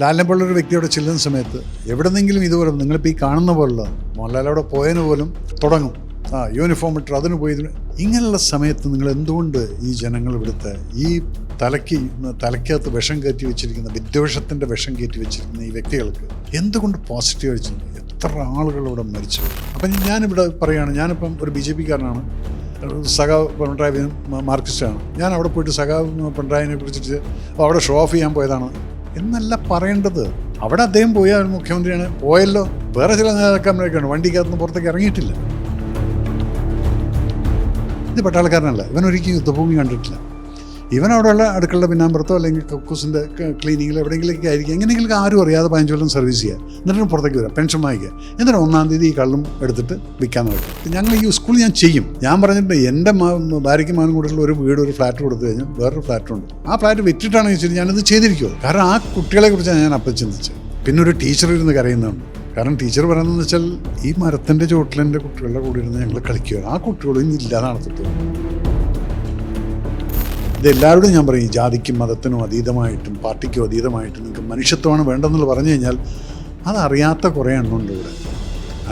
ലാലിനെ ഒരു വ്യക്തിയോടെ ചെല്ലുന്ന സമയത്ത് എവിടെന്നെങ്കിലും ഇതുപോലെ നിങ്ങളിപ്പോൾ ഈ കാണുന്ന പോലുള്ള മോഹൻലാൽ പോയതിന് പോലും തുടങ്ങും. ആ യൂണിഫോം ഇട്ട് അതിന് പോയി ഇങ്ങനെയുള്ള സമയത്ത് നിങ്ങൾ എന്തുകൊണ്ട് ഈ ജനങ്ങൾ ഇവിടുത്തെ ഈ തലയ്ക്ക് തലയ്ക്കകത്ത് വിഷം കയറ്റി വെച്ചിരിക്കുന്ന വിദ്വേഷത്തിന്റെ വിഷം കയറ്റി വെച്ചിരിക്കുന്ന ഈ വ്യക്തികൾക്ക് എന്തുകൊണ്ട് പോസിറ്റീവ് അടിച്ചു എത്ര ആളുകൾ ഇവിടെ മരിച്ചു? അപ്പം ഞാനിവിടെ പറയുകയാണ് ഞാനിപ്പം ഒരു ബി ജെ പിക്കാരനാണ്. സഖാവ് പിണറായി മാർക്സിസ്റ്റാണ്. ഞാൻ അവിടെ പോയിട്ട് സഖാവ് പിണറായിനെ കുറിച്ചിട്ട് "ഓ, അവിടെ ഷോ ഓഫ് ചെയ്യാൻ പോയതാണ്. എന്നല്ല പറയേണ്ടത്. അവിടെ അദ്ദേഹം പോയ മുഖ്യമന്ത്രിയാണ്. പോയല്ലോ. വേറെ ചില നേതാക്കന്മാരൊക്കെയാണ്. വണ്ടിക്കകത്ത് നിന്ന് പുറത്തേക്ക് ഇറങ്ങിയിട്ടില്ല. ഇത് പട്ടാളക്കാരനല്ല. ഇവൻ ഒരിക്കലും യുദ്ധഭൂമി കണ്ടിട്ടില്ല. ഇവൻ അവിടെയുള്ള അടുക്കളുടെ പിന്നാമ്പുറത്തോ അല്ലെങ്കിൽ കക്കൂസിന്റെ ക്ലീനിങ്ങിലോ എവിടെയെങ്കിലൊക്കെ ആയിരിക്കും. എങ്ങനെയെങ്കിലും ആരും അറിയാതെ പതിനഞ്ച് കൊല്ലം സർവീസ് ചെയ്യുക എന്നിട്ട് പുറത്തേക്ക് വരിക പെൻഷൻ വാങ്ങിക്കുക. എന്നിട്ട് ഒന്നാം തീയതി ഈ കള്ളും എടുത്തിട്ട് വിൽക്കാൻ നോക്കും. ഞങ്ങൾ ഈ സ്കൂൾ ഞാൻ ചെയ്യും. ഞാൻ പറഞ്ഞിട്ടുണ്ട് എന്റെ ഭാര്യയ്ക്ക് മകനും കൂടെയുള്ള ഒരു വീട് ഒരു ഫ്ലാറ്റ് കൊടുത്തു കഴിഞ്ഞാൽ വേറൊരു ഫ്ലാറ്റ് ഉണ്ട്. ആ ഫ്ലാറ്റ് വിറ്റിട്ടാണ് ചോദിച്ചത് ഞാനിത് ചെയ്തിരിക്കുമോ കാരണം ആ കുട്ടികളെ കുറിച്ചാണ് ഞാൻ അപ്പം ചിന്തിച്ചത്. പിന്നെ ഒരു ടീച്ചർ ഇരുന്ന് കരയുന്നുണ്ട് കാരണം ടീച്ചർ പറയുന്നതെന്ന് വെച്ചാൽ ഈ മരത്തിന്റെ ചുവട്ടിലെന്റെ കുട്ടികളുടെ കൂടെ ഇരുന്ന് ഞങ്ങൾ കളിക്കുകയാണ്. ആ കുട്ടികളും ഇനി ഇല്ലാതാണ് ഇതെല്ലാവരോടും ഞാൻ പറയും ജാതിക്കും മതത്തിനും അതീതമായിട്ടും പാർട്ടിക്കും അതീതമായിട്ടും നിങ്ങൾക്ക് മനുഷ്യത്വമാണ് വേണ്ടതെന്ന് പറഞ്ഞു കഴിഞ്ഞാൽ അതറിയാത്ത കുറേ എണ്ണമുണ്ട് ഇവിടെ.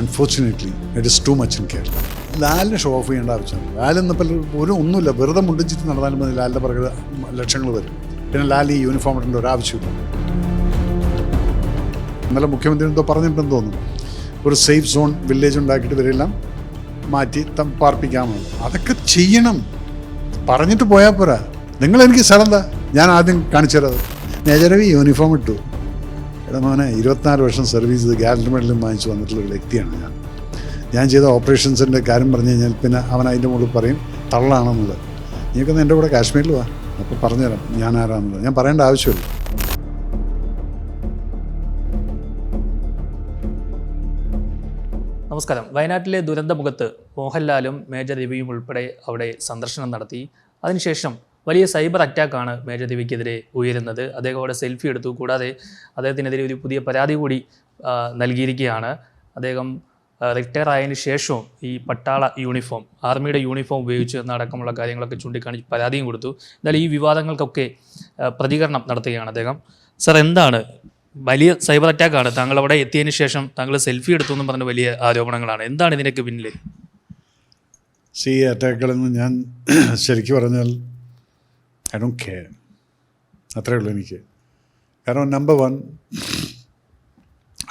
Unfortunately it is too much in Kerala ലാലിന് show off ചെയ്യേണ്ട ആവശ്യമാണ് ലാലെന്നപ്പോൾ ഒരു ഒന്നുമില്ല. വെറുതെ മുണ്ടിച്ചിട്ട് നടന്നാലും മതി. ലാലിന്റെ പുറകെ ലക്ഷങ്ങൾ വരും. പിന്നെ ലാൽ ഈ യൂണിഫോം ഇടേണ്ട ഒരു ആവശ്യമില്ല. ഇന്നലെ മുഖ്യമന്ത്രി എന്തോ പറഞ്ഞിട്ടുണ്ടെന്ന് തോന്നുന്നു. ഒരു സേഫ് സോൺ വില്ലേജ് ഉണ്ടാക്കിയിട്ട് ഇവരെല്ലാം മാറ്റി പാർപ്പിക്കാമെന്ന് അതൊക്കെ ചെയ്യണം. പറഞ്ഞിട്ട് പോയാൽ പോരാ. നിങ്ങൾ എനിക്ക് സ്ഥലം താ ഞാൻ ആദ്യം കാണിച്ചു തരാം. നേജരവി യൂണിഫോം ഇട്ടു. എടാ മോനെ ഇരുപത്തിനാല് വർഷം സർവീസ് ചെയ്ത് മെഡലും വാങ്ങിച്ചു വന്നിട്ടുള്ള ഒരു വ്യക്തിയാണ് ഞാൻ. ഞാൻ ചെയ്ത ഓപ്പറേഷൻസിന്റെ കാര്യം പറഞ്ഞു കഴിഞ്ഞാൽ പിന്നെ അവൻ അതിന്റെ മുകളിൽ പറയും തള്ളാണെന്നുള്ളത്. നീക്കൊന്ന് എന്റെ കൂടെ കാശ്മീരിൽ വാ. അപ്പോൾ പറഞ്ഞുതരാം ഞാൻ ആരാന്നുള്ളത് ഞാൻ പറയേണ്ട ആവശ്യമില്ല. നമസ്കാരം. വയനാട്ടിലെ ദുരന്തമുഖത്ത് മോഹൻലാലും മേജർ രവിയും ഉൾപ്പെടെ അവിടെ സന്ദർശനം നടത്തി. അതിനുശേഷം വലിയ സൈബർ അറ്റാക്കാണ് മേജർ ദിവിക്കെതിരെ ഉയരുന്നത്. അദ്ദേഹം അവിടെ സെൽഫി എടുത്തു. കൂടാതെ അദ്ദേഹത്തിനെതിരെ ഒരു പുതിയ പരാതി കൂടി നൽകിയിരിക്കുകയാണ്. അദ്ദേഹം റിട്ടയർ ആയതിനു ശേഷവും ഈ പട്ടാള യൂണിഫോം ആർമിയുടെ യൂണിഫോം ഉപയോഗിച്ച് എന്നടക്കമുള്ള കാര്യങ്ങളൊക്കെ ചൂണ്ടിക്കാണിച്ച് പരാതിയും കൊടുത്തു. എന്നാൽ ഈ വിവാദങ്ങൾക്കൊക്കെ പ്രതികരണം നടത്തുകയാണ് അദ്ദേഹം. സർ എന്താണ്? വലിയ സൈബർ അറ്റാക്കാണ്. താങ്കൾ അവിടെ എത്തിയതിനു ശേഷം താങ്കൾ സെൽഫി എടുത്തു എന്ന് പറഞ്ഞ വലിയ ആരോപണങ്ങളാണ്. എന്താണ് ഇതിനൊക്കെ പിന്നിൽ സി അറ്റാക്കുകളെന്ന് ഞാൻ ശരിക്കും പറഞ്ഞാൽ ഐ ഡോണ്ട് കെയർ അത്രേ ഉള്ളൂ എനിക്ക്. കാരണം നമ്പർ വൺ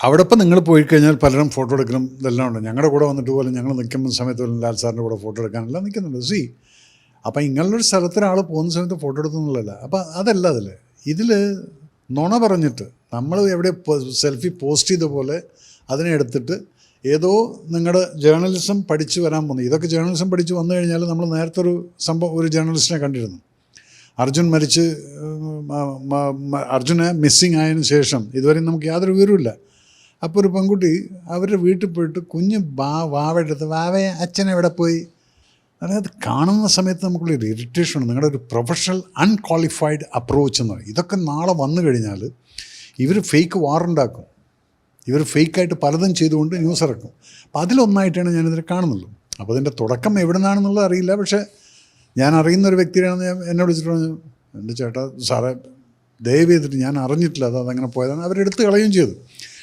അവിടെ ഇപ്പം നിങ്ങൾ പോയി കഴിഞ്ഞാൽ പലരും ഫോട്ടോ എടുക്കണം ഇതെല്ലാം ഉണ്ട്. ഞങ്ങളുടെ കൂടെ വന്നിട്ട് പോലും ഞങ്ങൾ നിൽക്കുന്ന സമയത്ത് പോലും ലാൽ സാറിന്റെ കൂടെ ഫോട്ടോ എടുക്കാനെല്ലാം നിൽക്കുന്നുണ്ട്. സി അപ്പം ഇങ്ങനെയുള്ളൊരു സ്ഥലത്തൊരാൾ പോകുന്ന സമയത്ത് ഫോട്ടോ എടുക്കുന്നുള്ളതല്ല അപ്പം അതല്ല അതിൽ ഇതിൽ നുണ പറഞ്ഞിട്ട് നമ്മൾ എവിടെ സെൽഫി പോസ്റ്റ് ചെയ്ത പോലെ അതിനെ എടുത്തിട്ട് ഏതോ നിങ്ങളുടെ ജേർണലിസം പഠിച്ച് വരാൻ പോകുന്നു ഇതൊക്കെ ജേർണലിസം പഠിച്ച് വന്നു കഴിഞ്ഞാൽ നമ്മൾ നേരത്തെ ഒരു സംഭവം ഒരു ജേർണലിസ്റ്റിനെ കണ്ടിരുന്നു. അർജുൻ മരിച്ച് അർജുനെ മിസ്സിങ് ആയതിനു ശേഷം ഇതുവരെ നമുക്ക് യാതൊരു വിവരമില്ല അപ്പോൾ ഒരു പെൺകുട്ടി അവരുടെ വീട്ടിൽ പോയിട്ട് കുഞ്ഞ് ബാ വാവെടുത്ത് വാവയെ അച്ഛൻ എവിടെ പോയി? അതായത് കാണുന്ന സമയത്ത് നമുക്കുള്ളൊരു ഇറിറ്റേഷനാണ് നിങ്ങളുടെ ഒരു പ്രൊഫഷണൽ അൺക്വാളിഫൈഡ് അപ്രോച്ച് എന്ന് പറയും. ഇതൊക്കെ നാളെ വന്നു കഴിഞ്ഞാൽ ഇവർ ഫേക്ക് വാറുണ്ടാക്കും ഇവർ ഫേക്കായിട്ട് പലതും ചെയ്തുകൊണ്ട് ന്യൂസ് ഇറക്കും. അപ്പോൾ അതിലൊന്നായിട്ടാണ് ഞാനിതിനെ കാണുന്നുള്ളൂ. അപ്പോൾ അതിന്റെ തുടക്കം എവിടെ നിന്നാണെന്നുള്ളത് അറിയില്ല. പക്ഷേ ഞാൻ അറിയുന്ന ഒരു വ്യക്തിയാണെന്ന് ഞാൻ എന്നെ വിളിച്ചിട്ട് പറഞ്ഞു എന്റെ ചേട്ടാ സാറേ ദയവ് ചെയ്തിട്ട് ഞാൻ അറിഞ്ഞിട്ടില്ല അത് അതങ്ങനെ പോയതാണ്. അവരെടുത്ത് കളയുകയും ചെയ്തു.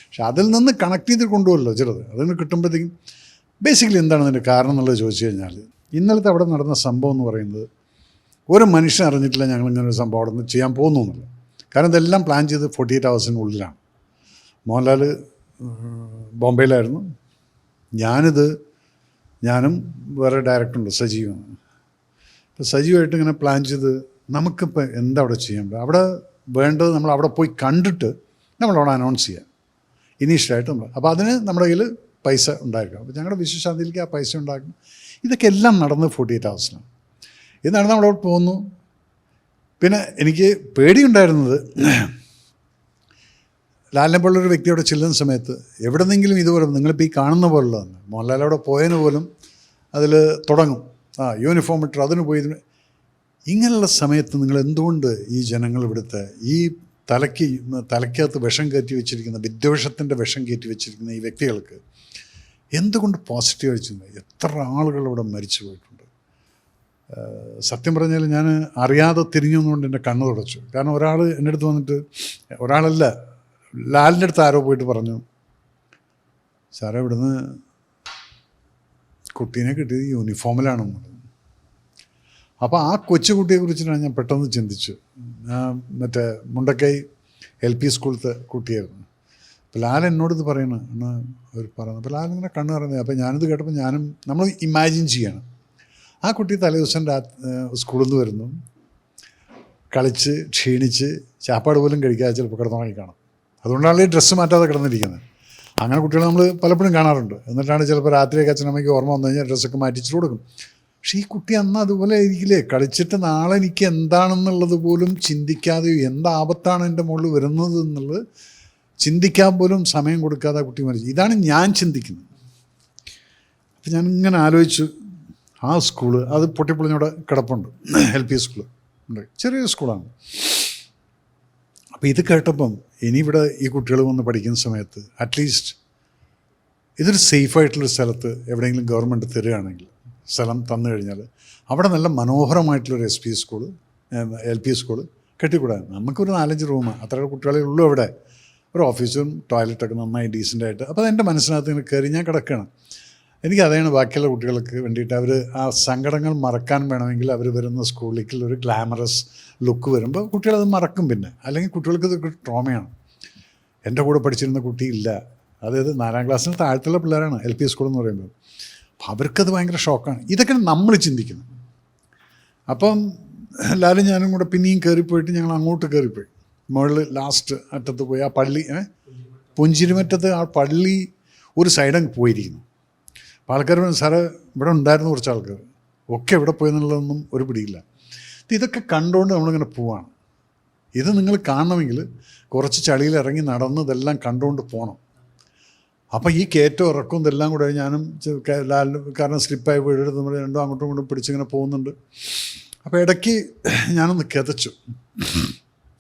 പക്ഷെ അതിൽ നിന്ന് കണക്ട് ചെയ്ത് കൊണ്ടുപോകല്ലോ ചിലത്. അതിന് കിട്ടുമ്പോഴത്തേക്കും ബേസിക്കലി എന്താണ് അതിന്റെ കാരണം എന്നുള്ളത് ചോദിച്ചു കഴിഞ്ഞാൽ ഇന്നലത്തെ അവിടെ നടന്ന സംഭവം എന്ന് പറയുന്നത് ഒരു മനുഷ്യൻ അറിഞ്ഞിട്ടില്ല ഞങ്ങൾ ഇങ്ങനെ ഒരു സംഭവം അവിടെ നിന്ന് ചെയ്യാൻ പോകുന്നു എന്നുള്ളത്. കാരണം ഇതെല്ലാം പ്ലാൻ ചെയ്ത് ഫോർട്ടി എയ്റ്റ് ഹവേഴ്സിനുള്ളിലാണ് മോഹൻലാൽ ബോംബെയിലായിരുന്നു. ഞാനിത് ഞാനും വേറെ ഡയറക്ടറുണ്ട് സജീവാണ് സജീവമായിട്ട് ഇങ്ങനെ പ്ലാൻ ചെയ്ത് നമുക്കിപ്പോൾ എന്താ അവിടെ ചെയ്യാൻ പറ്റുക അവിടെ വേണ്ടത് നമ്മൾ അവിടെ പോയി കണ്ടിട്ട് നമ്മളവിടെ അനൗൺസ് ചെയ്യാം. ഇനീഷ്യലായിട്ട് നമ്മൾ. അപ്പോൾ അതിന് നമ്മുടെ കയ്യിൽ പൈസ ഉണ്ടായിരിക്കും അപ്പോൾ ഞങ്ങളുടെ വിശ്വശാന്തിയിലേക്ക് ആ പൈസ ഉണ്ടാക്കും ഇതൊക്കെ എല്ലാം നടന്ന് ഫോർട്ടി എയ്റ്റ് ഹവേഴ്സിലാണ് ഇത് നടന്ന് നമ്മളവിടെ പോകുന്നു. പിന്നെ എനിക്ക് പേടിയുണ്ടായിരുന്നത് ലാലിനെ വ്യക്തി വ്യക്തിയോടെ ചെല്ലുന്ന സമയത്ത് എവിടെന്നെങ്കിലും ഇതുപോലെ നിങ്ങളിപ്പോൾ ഈ കാണുന്ന പോലുള്ളതാണ്. മോഹൻലാൽ അവിടെ പോയതിന് പോലും അതിൽ തുടങ്ങും. ആ യൂണിഫോം ഇട്ട് അതിന് പോയി ഇങ്ങനെയുള്ള സമയത്ത് നിങ്ങൾ എന്തുകൊണ്ട് ഈ ജനങ്ങൾ ഇവിടുത്തെ ഈ തലയ്ക്ക് തലയ്ക്കകത്ത് വിഷം കയറ്റി വെച്ചിരിക്കുന്ന വിദ്വേഷത്തിന്റെ വിഷം കയറ്റി വെച്ചിരിക്കുന്ന ഈ വ്യക്തികൾക്ക് എന്തുകൊണ്ട് പോസിറ്റീവ് അടിച്ചു എത്ര ആളുകൾ ഇവിടെ മരിച്ചു പോയിട്ടുണ്ട്. സത്യം പറഞ്ഞാൽ ഞാൻ അറിയാതെ തിരിഞ്ഞുകൊണ്ട് എന്റെ കണ്ണു തുടച്ചു. കാരണം ഒരാൾ എന്റെ അടുത്ത് വന്നിട്ട് ഒരാളല്ല ലാലിന്റെ അടുത്ത് ആരോ പോയിട്ട് പറഞ്ഞു സാറേ ഇവിടുന്ന് കുട്ടീനെ കിട്ടിയത് യൂണിഫോമിലാണ് പറഞ്ഞു അപ്പോൾ ആ കൊച്ചുകുട്ടിയെ കുറിച്ചിട്ടാണ് ഞാൻ പെട്ടെന്ന് ചിന്തിച്ചു മറ്റേ മുണ്ടക്കൈ എൽ പി സ്കൂളത്തെ കുട്ടിയായിരുന്നു. അപ്പോൾ ലാൽ എന്നോട് ഇത് പറയണം. എന്ന് അവർ പറയുന്നത്. അപ്പോൾ ലാൽ ഇങ്ങനെ കണ്ണ് പറയുന്നത് അപ്പോൾ ഞാനിത് കേട്ടപ്പോൾ ഞാനും നമ്മൾ ഇമാജിൻ ചെയ്യണം. ആ കുട്ടി തലേദിവസം രാ സ്കൂളിൽ നിന്ന് വരുന്നു. കളിച്ച് ക്ഷീണിച്ച് ചാപ്പാട് പോലും കഴിക്കാതെ ചിലപ്പോൾ കിടന്നുറങ്ങി കാണും. അതുകൊണ്ടാണ് ഡ്രസ്സ് മാറ്റാതെ കിടന്നിരിക്കുന്നത്. അങ്ങനെ കുട്ടികളെ നമ്മൾ പലപ്പോഴും കാണാറുണ്ട്. എന്നിട്ടാണ് ചിലപ്പോൾ രാത്രിയൊക്കെ അച്ഛനമ്മയ്ക്ക് ഓർമ്മ വന്നു കഴിഞ്ഞാൽ ഡ്രസ്സൊക്കെ മാറ്റിച്ചു കൊടുക്കും. പക്ഷേ ഈ കുട്ടി അന്ന് അതുപോലെ ആയിരിക്കില്ലേ കളിച്ചിട്ട് നാളെ എനിക്ക് എന്താണെന്നുള്ളത് പോലും ചിന്തിക്കാതെയോ എന്ത് ആപത്താണ് എന്റെ മുകളിൽ വരുന്നത് എന്നുള്ളത് ചിന്തിക്കാൻ പോലും സമയം കൊടുക്കാതെ കുട്ടി മരിച്ചു. ഇതാണ് ഞാൻ ചിന്തിക്കുന്നത്. അപ്പം ഞാൻ ഇങ്ങനെ ആലോചിച്ചു. ആ സ്കൂൾ അത് പൊട്ടിപ്പൊളിഞ്ഞവിടെ കിടപ്പുണ്ട്. L P school. ഉണ്ട്. ചെറിയ സ്കൂളാണ്. അപ്പോൾ ഇത് കേട്ടപ്പം ഇനി ഇവിടെ ഈ കുട്ടികൾ വന്ന് പഠിക്കുന്ന സമയത്ത് അറ്റ്ലീസ്റ്റ് ഇതൊരു സേഫായിട്ടുള്ളൊരു സ്ഥലത്ത് എവിടെയെങ്കിലും ഗവൺമെന്റ് തരികയാണെങ്കിൽ സ്ഥലം തന്നു കഴിഞ്ഞാൽ അവിടെ നല്ല മനോഹരമായിട്ടുള്ളൊരു S P school L P school കെട്ടിക്കൂടാൻ നമുക്കൊരു നാലഞ്ച് റൂം അത്ര കുട്ടികളെ ഉള്ളൂ അവിടെ. ഒരു ഓഫീസും ടോയ്ലറ്റൊക്കെ നന്നായി ഡീസന്റായിട്ട് അപ്പോൾ അതെന്റെ മനസ്സിനകത്ത് ഇങ്ങനെ കയറി ഞാൻ കിടക്കുകയാണ്. എനിക്ക് അതാണ് ബാക്കിയുള്ള കുട്ടികൾക്ക് വേണ്ടിയിട്ട് അവർ ആ സങ്കടങ്ങൾ മറക്കാൻ വേണമെങ്കിൽ അവർ വരുന്ന സ്കൂളിലേക്ക് ഒരു ഗ്ലാമറസ് ലുക്ക് വരുമ്പോൾ കുട്ടികളത് മറക്കും പിന്നെ. അല്ലെങ്കിൽ കുട്ടികൾക്ക് ഇതൊക്കെ ട്രോമയാണ് എന്റെ കൂടെ പഠിച്ചിരുന്ന കുട്ടി ഇല്ല. അതായത് നാലാം ക്ലാസ്സിന് താഴത്തുള്ള പിള്ളേരാണ് എൽ പി സ്കൂൾ എന്ന് പറയുമ്പോൾ. അപ്പം അവർക്കത് ഭയങ്കര ഷോക്കാണ് ഇതൊക്കെ നമ്മൾ ചിന്തിക്കുന്നത്. അപ്പം എല്ലാവരും ഞാനും കൂടെ പിന്നെയും കയറിപ്പോയിട്ട് ഞങ്ങൾ അങ്ങോട്ട് കയറിപ്പോയി. മുകളിൽ ലാസ്റ്റ് അറ്റത്ത് പോയി ആ പള്ളി? പുഞ്ചിരിമറ്റത്ത് ആ പള്ളി ഒരു സൈഡങ്ങ് പോയിരിക്കുന്നു. അപ്പോൾ ആൾക്കാർ പറഞ്ഞു സാറ് ഇവിടെ ഉണ്ടായിരുന്നു കുറച്ച് ആൾക്കാർ ഒക്കെ എവിടെ പോയി എന്നുള്ളതൊന്നും ഒരു പിടിയില്ല. ഇതൊക്കെ കണ്ടുകൊണ്ട് നമ്മളിങ്ങനെ പോവാണ്. ഇത് നിങ്ങൾ കാണണമെങ്കിൽ കുറച്ച് ചളിയിൽ ഇറങ്ങി നടന്ന് ഇതെല്ലാം കണ്ടുകൊണ്ട് പോകണം അപ്പോൾ ഈ കയറ്റവും ഇറക്കവും ഇതെല്ലാം കൂടെ ഞാനും കാരണം സ്ലിപ്പായി വീഴരുത് നമ്മൾ രണ്ടും അങ്ങോട്ടും ഇങ്ങോട്ടും പിടിച്ചിങ്ങനെ പോകുന്നുണ്ട്. അപ്പോൾ ഇടയ്ക്ക് ഞാനൊന്ന് കിതച്ചു.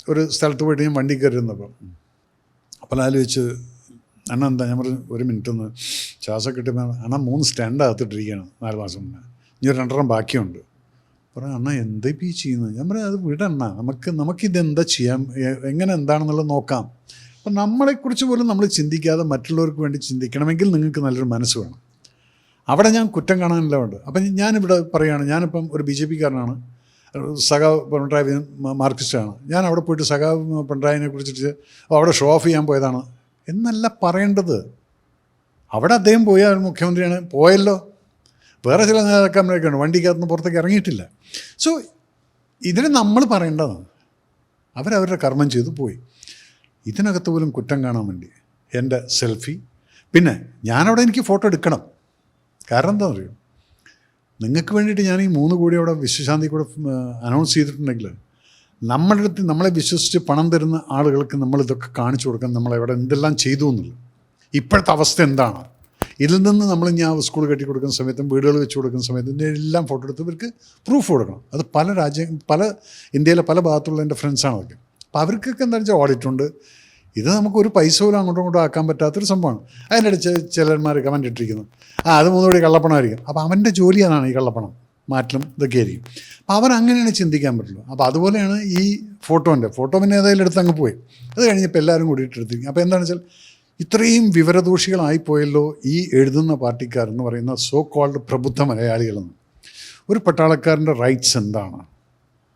ഒരു സ്ഥലത്ത് പോയിട്ട് ഞാൻ വണ്ടി കയറിയിരുന്നപ്പം. അപ്പോൾ വെച്ച് അണ്ണ എന്താ ഞാൻ പറഞ്ഞു ഒരു മിനിറ്റ് ഒന്ന് ശ്വാസം കിട്ടുമ്പോൾ അണ്ണ മൂന്ന് സ്റ്റാൻഡ് അകത്തിട്ടിരിക്കുകയാണ് നാല് മാസം മുന്നേ. ഇനി ഒരു രണ്ടെണ്ണം ബാക്കിയുണ്ട്. പറഞ്ഞു അണ്ണ എന്താ ഇപ്പം ഈ ചെയ്യുന്നത്? ഞാൻ പറഞ്ഞു അത് വിടണ്ണ നമുക്ക് നമുക്കിതെന്താ ചെയ്യാം? എങ്ങനെ എന്താണെന്നുള്ളത് നോക്കാം. അപ്പം നമ്മളെക്കുറിച്ച് പോലും നമ്മൾ ചിന്തിക്കാതെ മറ്റുള്ളവർക്ക് വേണ്ടി ചിന്തിക്കണമെങ്കിൽ നിങ്ങൾക്ക് നല്ലൊരു മനസ്സ് വേണം. അവിടെ ഞാൻ കുറ്റം കാണാനല്ല ഉണ്ട്. അപ്പം ഞാനിവിടെ പറയുകയാണ് ഞാനിപ്പം ഒരു ബി ജെ പിക്കാരനാണ്. സഖാവ് പിണറായി മാർക്കിസ്റ്റാണ് ഞാൻ അവിടെ പോയിട്ട് സഖാവ് പിണറായിനെ കുറിച്ചിട്ട് അവിടെ ഷോ ഓഫ് ചെയ്യാൻ പോയതാണ്. എന്നല്ല പറയേണ്ടത്. അവിടെ അദ്ദേഹം പോയ മുഖ്യമന്ത്രിയാണ്. പോയല്ലോ. വേറെ ചില നേതാക്കന്മാരൊക്കെയാണ് വണ്ടിക്കകത്തുനിന്ന് പുറത്തേക്ക് ഇറങ്ങിയിട്ടില്ല. സോ ഇതിന് നമ്മൾ പറയേണ്ടതാണ്. അവരവരുടെ കർമ്മം ചെയ്തു പോയി. ഇതിനകത്ത് പോലും കുറ്റം കാണാൻ വേണ്ടി എന്റെ സെൽഫി. പിന്നെ ഞാനവിടെ എനിക്ക് ഫോട്ടോ എടുക്കണം. കാരണം എന്താ അറിയോ? നിങ്ങൾക്ക് വേണ്ടിയിട്ട് ഞാൻ ഈ മൂന്ന് കോടി അവിടെ വിശ്വശാന്തി കൂടെ അനൗൺസ് ചെയ്തിട്ടുണ്ടെങ്കിൽ നമ്മളുടെ അടുത്ത് നമ്മളെ വിശ്വസിച്ച് പണം തരുന്ന ആളുകൾക്ക് നമ്മൾ ഇതൊക്കെ കാണിച്ചു കൊടുക്കാൻ നമ്മൾ എവിടെ എന്തെല്ലാം ചെയ്തു എന്നുള്ളത്. ഇപ്പോഴത്തെ അവസ്ഥ എന്താണ്? ഇതിൽ നിന്ന് നമ്മൾ ഞാൻ സ്കൂൾ കെട്ടി കൊടുക്കുന്ന സമയത്തും വീടുകൾ വെച്ച് കൊടുക്കുന്ന സമയത്തും എല്ലാം ഫോട്ടോ എടുത്ത് ഇവർക്ക് പ്രൂഫ് കൊടുക്കണം. അത് പല രാജ്യ പല ഇന്ത്യയിലെ പല ഭാഗത്തുള്ള എന്റെ ഫ്രണ്ട്സാണ് അതൊക്കെ. അപ്പോൾ അവർക്കൊക്കെ എന്താ വെച്ചാൽ ഓഡിറ്റ് ഉണ്ട്. ഇത് നമുക്ക് ഒരു പൈസ പോലും അങ്ങോട്ടും ഇങ്ങോട്ടും ആക്കാൻ പറ്റാത്തൊരു സംഭവമാണ്. അതിന്റെ ചിലന്മാർ കമന്റ് ഇട്ടിരിക്കുന്നു. ആ അത് മൂന്നുകൂടി കള്ളപ്പണമായിരിക്കും. അപ്പോൾ അവന്റെ ജോലി അതാണ് ഈ കള്ളപ്പണം. മാറ്റലും ഇതൊക്കെ ആയിരിക്കും. അപ്പോൾ അവർ അങ്ങനെയാണ് ചിന്തിക്കാൻ പറ്റുള്ളൂ. അപ്പോൾ അതുപോലെയാണ് ഈ ഫോട്ടോന്റെ ഫോട്ടോ പിന്നെ ഏതായാലും എടുത്ത് അങ്ങ് പോയി. അത് കഴിഞ്ഞപ്പോൾ എല്ലാവരും കൂടിയിട്ട് എടുത്തിരിക്കും അപ്പോൾ എന്താണെന്ന് വെച്ചാൽ ഇത്രയും വിവരദോഷികളായിപ്പോയല്ലോ ഈ എഴുതുന്ന പാർട്ടിക്കാർ എന്ന് പറയുന്ന സോ കോൾഡ് പ്രബുദ്ധ മലയാളികളെന്ന്. ഒരു പട്ടാളക്കാരന്റെ റൈറ്റ്സ് എന്താണ്?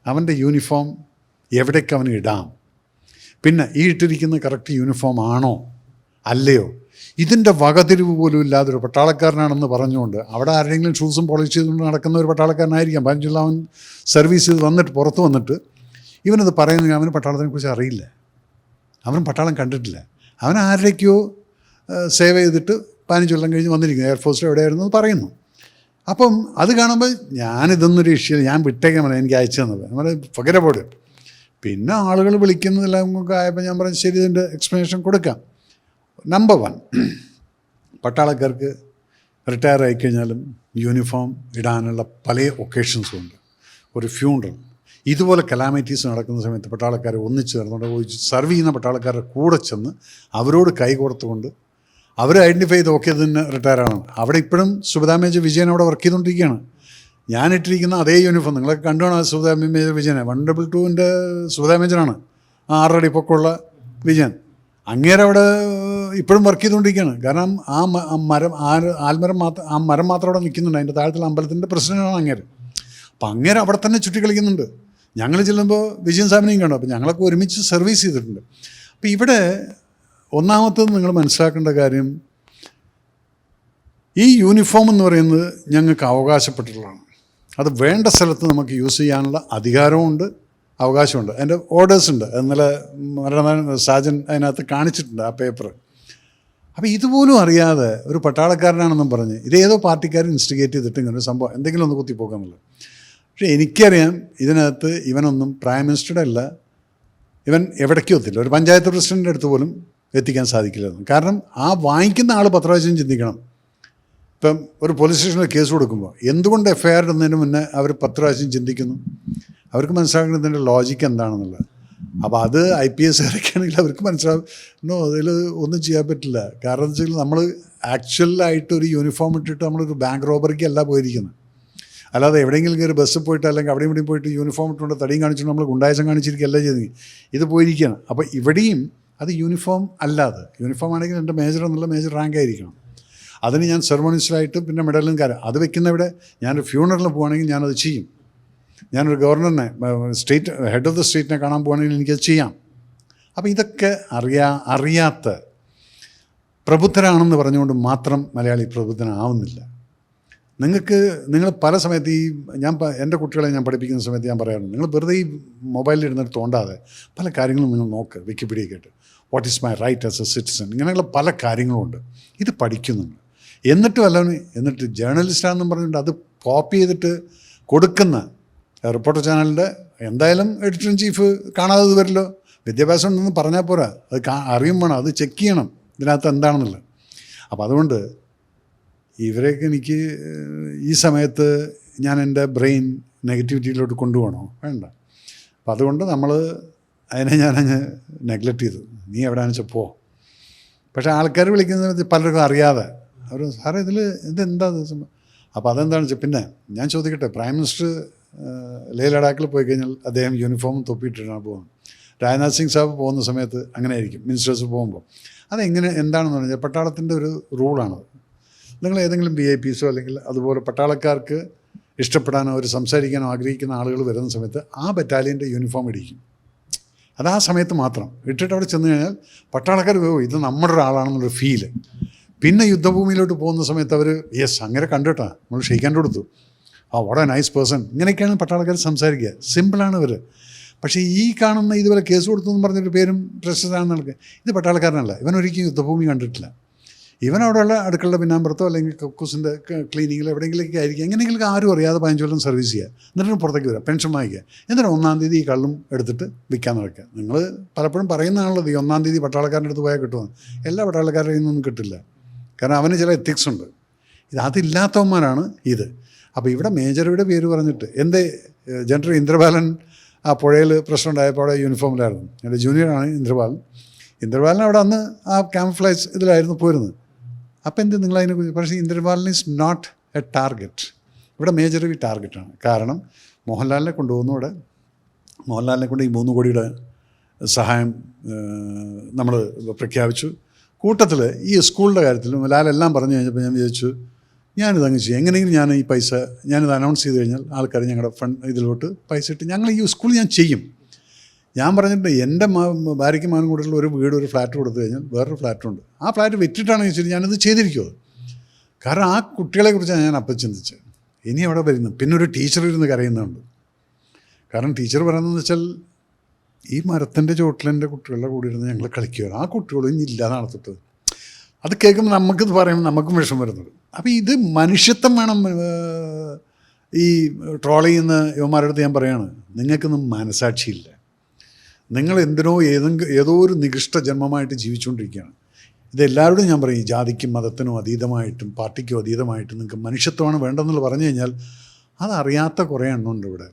അവന്റെ യൂണിഫോം എവിടേക്ക് അവന് ഇടാം? പിന്നെ ഈ ഇട്ടിരിക്കുന്ന കറക്റ്റ് യൂണിഫോം ആണോ? അല്ലയോ? ഇതിന്റെ വകതിരിവ് പോലും ഇല്ലാതെ ഒരു പട്ടാളക്കാരനാണെന്ന് പറഞ്ഞുകൊണ്ട് അവിടെ ആരെങ്കിലും ഷൂസും പോളിഷ് ചെയ്തുകൊണ്ട് നടക്കുന്ന ഒരു പട്ടാളക്കാരനായിരിക്കാം. പതിനഞ്ചുള്ള അവൻ സർവീസ് ചെയ്ത് വന്നിട്ട് പുറത്ത് വന്നിട്ട് ഇവനത് പറയുന്നത് അവന് പട്ടാളത്തിനെക്കുറിച്ച് അറിയില്ല. അവൻ പട്ടാളം കണ്ടിട്ടില്ല. അവൻ ആരുടെയൊക്കെയോ സേവ് ചെയ്തിട്ട് പതിനഞ്ച് കൊല്ലം കഴിഞ്ഞ് വന്നിരിക്കുന്നു. എയർഫോഴ്സിൽ എവിടെയായിരുന്നു പറയുന്നു. അപ്പം അത് കാണുമ്പോൾ ഞാനിതൊന്നൊരു ഇഷ്യൂ ഞാൻ വിട്ടേക്കാൻ പറയാം എനിക്ക് അയച്ചു തന്നത്. നമ്മുടെ പകരപോട് പിന്നെ ആളുകൾ വിളിക്കുന്നതെല്ലാം ആയപ്പോൾ ഞാൻ പറഞ്ഞു ശരി ഇതിന്റെ എക്സ്പ്ലനേഷൻ കൊടുക്കാം. നമ്പർ വൺ പട്ടാളക്കാർക്ക് റിട്ടയർ ആയിക്കഴിഞ്ഞാലും യൂണിഫോം ഇടാനുള്ള പല ഒക്കേഷൻസും ഉണ്ട്. ഒരു ഫ്യൂണ്ടർ ഇതുപോലെ കലാമിറ്റീസ് നടക്കുന്ന സമയത്ത് പട്ടാളക്കാരെ ഒന്നിച്ച് ചേർന്നുകൊണ്ട് സർവ് ചെയ്യുന്ന പട്ടാളക്കാരുടെ കൂടെ ചെന്ന് അവരോട് കൈ കൊടുത്തുകൊണ്ട് അവർ ഐഡന്റിഫൈ ചെയ്ത് ഓക്കെ തന്നെ റിട്ടയർ ആണ് അവിടെ ഇപ്പോഴും സുബിതാ മേജർ വിജയൻ അവിടെ വർക്ക് ചെയ്തുകൊണ്ടിരിക്കുകയാണ്. ഞാൻ ഇട്ടിരിക്കുന്ന അതേ യൂണിഫോം നിങ്ങളൊക്കെ കണ്ടുവേണം സുബിതാ മേജർ വിജയനെ? വൺ ഡബിൾ ടുവിന്റെ സുബിതാ മേജറാണ്. ആ ആറടി പൊക്കമുള്ള വിജയൻ. അങ്ങേരെ അവിടെ ഇപ്പോഴും വർക്ക് ചെയ്തുകൊണ്ടിരിക്കുകയാണ്. കാരണം ആ മരം ആ ആൽമരം മാത്രം ആ മരം മാത്രം അവിടെ നിൽക്കുന്നുണ്ട്. അതിന്റെ താഴത്തുള്ള അമ്പലത്തിന്റെ പ്രസിഡന്റാണ് അങ്ങേര്. അപ്പം അങ്ങേര് അവിടെ തന്നെ ചുറ്റി കളിക്കുന്നുണ്ട്. ഞങ്ങൾ ചെല്ലുമ്പോൾ വിജയൻ സാമിനെയും കണ്ടു. അപ്പോൾ ഞങ്ങളൊക്കെ ഒരുമിച്ച് സർവീസ് ചെയ്തിട്ടുണ്ട്. അപ്പോൾ ഇവിടെ ഒന്നാമത്തത് നിങ്ങൾ മനസ്സിലാക്കേണ്ട കാര്യം ഈ യൂണിഫോം എന്ന് പറയുന്നത് ഞങ്ങൾക്ക് അവകാശപ്പെട്ടിട്ടുള്ളതാണ്. അത് വേണ്ട സ്ഥലത്ത് നമുക്ക് യൂസ് ചെയ്യാനുള്ള അധികാരമുണ്ട് അവകാശമുണ്ട്. അതിന്റെ ഓർഡേഴ്സ് ഉണ്ട്. ഇന്നലെ മരണ സാജൻ അതിനകത്ത് കാണിച്ചിട്ടുണ്ട് ആ പേപ്പർ അപ്പോൾ ഇതുപോലും അറിയാതെ ഒരു പട്ടാളക്കാരനാണെന്നും പറഞ്ഞ് ഇതേതോ പാർട്ടിക്കാർ ഇൻസ്റ്റിഗേറ്റ് ചെയ്തിട്ട് ഇങ്ങനെ ഒരു സംഭവം എന്തെങ്കിലും ഒന്ന് കുത്തിപ്പോക്കാന്നുള്ളത് പക്ഷേ എനിക്കറിയാം ഇതിനകത്ത് ഇവനൊന്നും പ്രൈം മിനിസ്റ്ററുടെ അല്ല. ഇവൻ എവിടേക്കും എത്തില്ല. ഒരു പഞ്ചായത്ത് പ്രസിഡന്റിന്റെ അടുത്ത് പോലും എത്തിക്കാൻ സാധിക്കില്ലെന്ന് കാരണം ആ വാങ്ങിക്കുന്ന ആൾ പത്രവാചനം ചിന്തിക്കണം. ഇപ്പം ഒരു പോലീസ് സ്റ്റേഷനിൽ കേസ് കൊടുക്കുമ്പോൾ എന്തുകൊണ്ട് എഫ് ഐ ആർ ഇടുന്നതിന് മുന്നേ അവർ പത്രവാചനം ചിന്തിക്കുന്നു? അവർക്ക് മനസ്സിലാക്കുന്നതിന്റെ ലോജിക്ക് എന്താണെന്നുള്ളത്? അപ്പോൾ അത് ഐ പി എസ് ആണെങ്കിൽ അവർക്ക് മനസ്സിലാവും നോ അതിൽ ഒന്നും ചെയ്യാൻ പറ്റില്ല. കാരണം എന്ന് വെച്ചാൽ നമ്മൾ ആക്ച്വലായിട്ട് ഒരു യൂണിഫോം ഇട്ടിട്ട് നമ്മളൊരു ബാങ്ക് റോബറിക്ക് അല്ല പോയിരിക്കുന്നത് അല്ലാതെ എവിടെയെങ്കിലും ഒരു ബസ്സിൽ പോയിട്ട് അല്ലെങ്കിൽ അവിടെയും ഇവിടെയും പോയിട്ട് യൂണിഫോം ഇട്ടുകൊണ്ട് തടിയും കാണിച്ചുകൊണ്ട് നമ്മൾ ഗുണ്ടായസം കാണിച്ചിരിക്കുകയല്ല ചെയ്തെങ്കിൽ ഇത് പോയിരിക്കുകയാണ്. അപ്പോൾ ഇവിടെയും അത് യൂണിഫോം അല്ലാതെ യൂണിഫോം ആണെങ്കിൽ എന്റെ മേജർ എന്നുള്ള മേജർ റാങ്ക് ആയിരിക്കണം. അതിന് ഞാൻ സെറമോണീസിലായിട്ട് പിന്നെ മെഡലും കാര്യം അത് വെക്കുന്ന ഇവിടെ ഞാനൊരു ഫ്യൂണറിൽ പോവുകയാണെങ്കിൽ ഞാനത് ചെയ്യും. ഞാനൊരു ഗവർണറിനെ സ്റ്റേറ്റ് ഹെഡ് ഓഫ് ദ സ്റ്റേറ്റിനെ കാണാൻ പോകുകയാണെങ്കിൽ എനിക്കത് ചെയ്യാം. അപ്പോൾ ഇതൊക്കെ അറിയാ അറിയാത്ത പ്രബുദ്ധരാണെന്ന് പറഞ്ഞുകൊണ്ട് മാത്രം മലയാളി പ്രബുദ്ധനാവുന്നില്ല. നിങ്ങൾക്ക് നിങ്ങൾ പല സമയത്ത് ഈ ഞാൻ എന്റെ കുട്ടികളെ ഞാൻ പഠിപ്പിക്കുന്ന സമയത്ത് ഞാൻ പറയാറുണ്ട് നിങ്ങൾ വെറുതെ ഈ മൊബൈലിൽ ഇരുന്നിട്ട് തോണ്ടാതെ പല കാര്യങ്ങളും നിങ്ങൾ നോക്ക് വിക്കിപീഡിയ കേട്ട്. What is my right as a citizen ഇങ്ങനെയുള്ള പല കാര്യങ്ങളുമുണ്ട് ഇത് പഠിക്കുന്നുണ്ട്. എന്നിട്ടും അല്ലവന് എന്നിട്ട് ജേർണലിസ്റ്റാണെന്നും പറഞ്ഞിട്ട് അത് കോപ്പി ചെയ്തിട്ട് കൊടുക്കുന്ന റിപ്പോർട്ടർ ചാനലിന്റെ എന്തായാലും എഡിറ്റർ ഇൻ ചീഫ് കാണാതെ വരില്ലോ. വിദ്യാഭ്യാസം ഉണ്ടെന്ന് പറഞ്ഞാൽ പോരാ. അത് അറിയും വേണം അത് ചെക്ക് ചെയ്യണം. ഇതിനകത്ത് എന്താണെന്നുള്ളത്. അപ്പോൾ അതുകൊണ്ട് ഇവരെയൊക്കെ എനിക്ക് ഈ സമയത്ത് ഞാൻ എന്റെ ബ്രെയിൻ നെഗറ്റിവിറ്റിയിലോട്ട് കൊണ്ടുപോകണോ? വേണ്ട. അപ്പം അതുകൊണ്ട് നമ്മൾ അതിനെ ഞാനങ്ങ് നെഗ്ലക്റ്റ് ചെയ്തു. നീ എവിടെയാണെന്ന് വെച്ചാൽ പോ. പക്ഷേ ആൾക്കാർ വിളിക്കുന്ന സമയത്ത് പലർക്കും അറിയാതെ അവർ സാറേ ഇതിൽ ഇതെന്താ അപ്പോൾ അതെന്താണെന്ന് വെച്ചാൽ പിന്നെ ഞാൻ ചോദിക്കട്ടെ പ്രൈം മിനിസ്റ്റർ ലേ ലഡാക്കിൽ പോയി കഴിഞ്ഞാൽ അദ്ദേഹം യൂണിഫോം തൊപ്പിയിട്ടിട്ടാണ് പോകുന്നത്. രാജ്നാഥ് സിംഗ് സാഹബ് പോകുന്ന സമയത്ത് അങ്ങനെ ആയിരിക്കും മിനിസ്റ്റേഴ്സ് പോകുമ്പോൾ. അതെങ്ങനെ എന്താണെന്ന് പറഞ്ഞാൽ പട്ടാളത്തിന്റെ ഒരു റൂളാണത് നിങ്ങൾ ഏതെങ്കിലും വി ഐ പീസോ അല്ലെങ്കിൽ അതുപോലെ പട്ടാളക്കാർക്ക് ഇഷ്ടപ്പെടാനോ അവർ സംസാരിക്കാനോ ആഗ്രഹിക്കുന്ന ആളുകൾ വരുന്ന സമയത്ത് ആ ബറ്റാലിയന്റെ യൂണിഫോം ഇടിക്കും. അത് ആ സമയത്ത് മാത്രം. ഇട്ടിട്ട് അവിടെ ചെന്ന് കഴിഞ്ഞാൽ പട്ടാളക്കാർ ഓ ഇത് നമ്മുടെ ഒരാളാണെന്നുള്ള ഫീൽ പിന്നെ യുദ്ധഭൂമിയിലോട്ട് പോകുന്ന സമയത്ത് അവർ യെസ് അങ്ങനെ കണ്ടിട്ടാണ് നമ്മൾ ക്ഷയിക്കാൻ കൊടുത്തു. ആ വട നൈസ് പേഴ്സൺ ഇങ്ങനെയൊക്കെയാണ് പട്ടാളക്കാർ സംസാരിക്കുക. സിമ്പിളാണ് ഇവർ പക്ഷേ ഈ കാണുന്ന ഇതുപോലെ കേസ് കൊടുത്തു എന്ന് പറഞ്ഞൊരു പേരും പ്രശസ്തമാണെന്ന് നടക്കുക ഇത് പട്ടാളക്കാരനല്ല. ഇവൻ ഒരിക്കലും യുദ്ധഭൂമി കണ്ടിട്ടില്ല. ഇവൻ അവിടെയുള്ള അടുക്കളുടെ പിന്നാമ്പുറത്തോ അല്ലെങ്കിൽ കക്കൂസിന്റെ ക്ലീനിങ്ങിലോ എവിടെയെങ്കിലൊക്കെ ആയിരിക്കും. എങ്ങനെയെങ്കിലും ആരും അറിയാതെ പതിനഞ്ച് കൊല്ലം സർവീസ് ചെയ്യുക. എന്നിട്ട് പുറത്തേക്ക് വരിക പെൻഷൻ വാങ്ങിക്കുക. എന്നിട്ട് ഒന്നാം തീയതി ഈ കള്ളും എടുത്തിട്ട് വിൽക്കാൻ നടക്കുക. നിങ്ങൾ പലപ്പോഴും പറയുന്നതാണല്ലോ ഈ ഒന്നാം തീയതി പട്ടാളക്കാരന്റെ അടുത്ത് പോയാൽ കിട്ടുമെന്ന്. എല്ലാ പട്ടാളക്കാരുടെ കയ്യിൽ നിന്നും കിട്ടില്ല. കാരണം അവന് ചില എത്തിക്സ് ഉണ്ട്. ഇത് അതില്ലാത്തവന്മാരാണ് ഇത്. അപ്പോൾ ഇവിടെ മേജറുടെ പേര് പറഞ്ഞിട്ട് എന്റെ ജനറൽ ഇന്ദ്രബാലൻ ആ പുഴയിൽ പ്രശ്നം ഉണ്ടായപ്പോൾ അവിടെ യൂണിഫോമിലായിരുന്നു എന്റെ ജൂനിയറാണ് ഇന്ദ്രബാലൻ. ഇന്ദ്രബാലൻ അവിടെ അന്ന് ആ ക്യാമ്പ് ഫ്ലൈസ് ഇതിലായിരുന്നു പോരുന്നത് അപ്പോൾ എന്ത് നിങ്ങൾ അതിനെ കുറിച്ച് പക്ഷേ Indrabalan is not a target ഇവിടെ മേജർ ഈ ടാർഗറ്റാണ് കാരണം മോഹൻലാലിനെ കൊണ്ടുപോകുന്നു ഇവിടെ മോഹൻലാലിനെ കൊണ്ട് ഈ മൂന്ന് കോടിയുടെ സഹായം നമ്മൾ പ്രഖ്യാപിച്ചു. കൂട്ടത്തിൽ ഈ സ്കൂളിന്റെ കാര്യത്തിലും ലാലെല്ലാം പറഞ്ഞു കഴിഞ്ഞപ്പോൾ ഞാൻ വിചാരിച്ചു ഞാനിത് അങ്ങ് ചെയ്യും. എങ്ങനെയെങ്കിലും ഞാൻ ഈ പൈസ ഞാനിത് അനൗൺസ് ചെയ്ത് കഴിഞ്ഞാൽ ആൾക്കാർ ഞങ്ങളുടെ ഫണ്ട് ഇതിലോട്ട് പൈസ ഇട്ട് ഞങ്ങൾ ഈ സ്കൂൾ ഞാൻ ചെയ്യും. ഞാൻ പറഞ്ഞിട്ടുണ്ട് എന്റെ ഭാര്യയ്ക്ക് മാനും കൂടെയുള്ള ഒരു വീട് ഒരു ഫ്ലാറ്റ് കൊടുത്തു കഴിഞ്ഞാൽ വേറൊരു ഫ്ലാറ്റുണ്ട് ആ ഫ്ലാറ്റ് വിറ്റിട്ടാണ് ചോദിച്ചത് ഞാനിത് ചെയ്തിരിക്കുമോ കാരണം ആ കുട്ടികളെ കുറിച്ചാണ് ഞാൻ അപ്പം ചിന്തിച്ചത്. ഇനി അവിടെ വരുന്നു? പിന്നെ ഒരു ടീച്ചർ ഇരുന്ന് കരയുന്നുണ്ട്. കാരണം ടീച്ചർ പറയുന്നതെന്ന് വെച്ചാൽ ഈ മരത്തിന്റെ ചോട്ടിലെന്റെ കുട്ടികളുടെ കൂടെ ഇരുന്ന് ഞങ്ങൾ കളിക്കുകയാണ്. ആ കുട്ടികളും ഇനി ഇല്ലാതാണ് തൊട്ടത് അത് കേൾക്കുമ്പോൾ നമുക്കിത് പറയുമ്പോൾ നമുക്കും വിഷം വരുന്നത്. അപ്പോൾ ഇത് മനുഷ്യത്വം വേണം ഈ ട്രോൾ ചെയ്യുന്ന യുവമാരുടെ അടുത്ത് ഞാൻ പറയാണ് നിങ്ങൾക്കൊന്നും മനസാക്ഷിയില്ല. നിങ്ങൾ എന്തിനോ ഏതെങ്കിലും ഏതോ ഒരു നികൃഷ്ട ജന്മമായിട്ട് ജീവിച്ചുകൊണ്ടിരിക്കുകയാണ്. ഇതെല്ലാവരോടും ഞാൻ പറയും ജാതിക്കും മതത്തിനും അതീതമായിട്ടും പാർട്ടിക്കും അതീതമായിട്ടും നിങ്ങൾക്ക് മനുഷ്യത്വമാണ് വേണ്ടതെന്നുള്ള പറഞ്ഞു കഴിഞ്ഞാൽ അതറിയാത്ത കുറേ എണ്ണമുണ്ട് ഇവിടെ.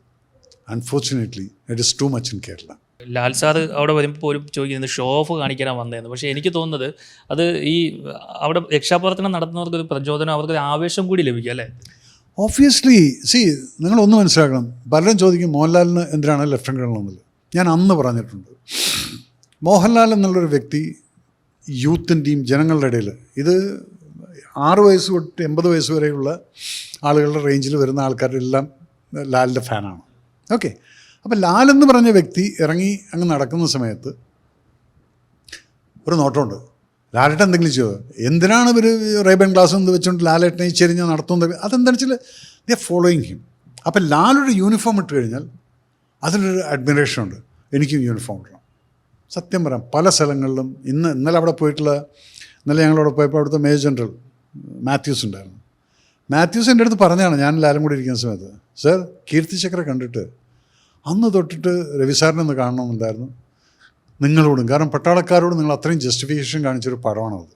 Unfortunately it is too much in Kerala Lal sir അവിടെ വരുമ്പോൾ പോലും ചോദിക്കുന്നത് ഷോ ഓഫ് കാണിക്കാനാണ് വന്നതെന്ന് പക്ഷേ എനിക്ക് തോന്നുന്നത് അത് ഈ അവിടെ രക്ഷാപ്രവർത്തനം നടത്തുന്നവർക്ക് ഒരു പ്രചോദനം അവർക്ക് ഒരു ആവേശം കൂടി ലഭിക്കും അല്ലേ? ഓബ്വിയസ്ലി സി നിങ്ങളൊന്ന് മനസ്സിലാക്കണം. പലരും ചോദിക്കും മോഹൻലാലിന് എന്തിനാണ് ലെഫ്റ്റനന്റ് കേണൽ എന്നുള്ളത് ഞാൻ അന്ന് പറഞ്ഞിട്ടുണ്ട്. മോഹൻലാൽ എന്നുള്ളൊരു വ്യക്തി യൂത്തിന്റെയും ജനങ്ങളുടെ ഇടയിൽ ഇത് ആറ് വയസ്സ് തൊട്ട് എൺപത് വയസ്സ് വരെയുള്ള ആളുകളുടെ റേഞ്ചിൽ വരുന്ന ആൾക്കാരുടെ എല്ലാം ലാലിന്റെ ഫാനാണ് ഓക്കെ അപ്പോൾ ലാൽ എന്ന് പറഞ്ഞ വ്യക്തി ഇറങ്ങി അങ്ങ് നടക്കുന്ന സമയത്ത് ഒരു നോട്ടമുണ്ട്. ലാലേട്ടൻ എന്തെങ്കിലും ചെയ്തോ? എന്തിനാണ് ഇവർ റേബൻ ഗ്ലാസ് എന്ന് വെച്ചുകൊണ്ട് ലാലേട്ടനെ ചെരിഞ്ഞ് നടത്തുന്നത്? അതെന്താണെന്ന് വെച്ചാൽ ദ ഫോളോയിങ് ഹിം അപ്പോൾ ലാലൊരു യൂണിഫോം ഇട്ട് കഴിഞ്ഞാൽ അതിലൊരു അഡ്മിറേഷൻ ഉണ്ട്. എനിക്കും യൂണിഫോം ഇടണം. സത്യം പറയാം പല സ്ഥലങ്ങളിലും ഇന്ന് ഇന്നലെ അവിടെ പോയിട്ടുള്ള ഇന്നലെ ഞങ്ങളവിടെ പോയപ്പോൾ അവിടുത്തെ മേജർ ജനറൽ മാത്യൂസ് ഉണ്ടായിരുന്നു. മാത്യൂസ് എന്റെ അടുത്ത് പറഞ്ഞാണ് ഞാൻ ലാലും കൂടി ഇരിക്കുന്ന സമയത്ത് സർ കീർത്തിചക്ര കണ്ടിട്ട് അന്ന് തൊട്ടിട്ട് രവി സാറിനെ ഒന്ന് കാണണമെന്നുണ്ടായിരുന്നു. നിങ്ങളോടും കാരണം പട്ടാളക്കാരോട് നിങ്ങൾ അത്രയും ജസ്റ്റിഫിക്കേഷൻ കാണിച്ചൊരു പടമാണത്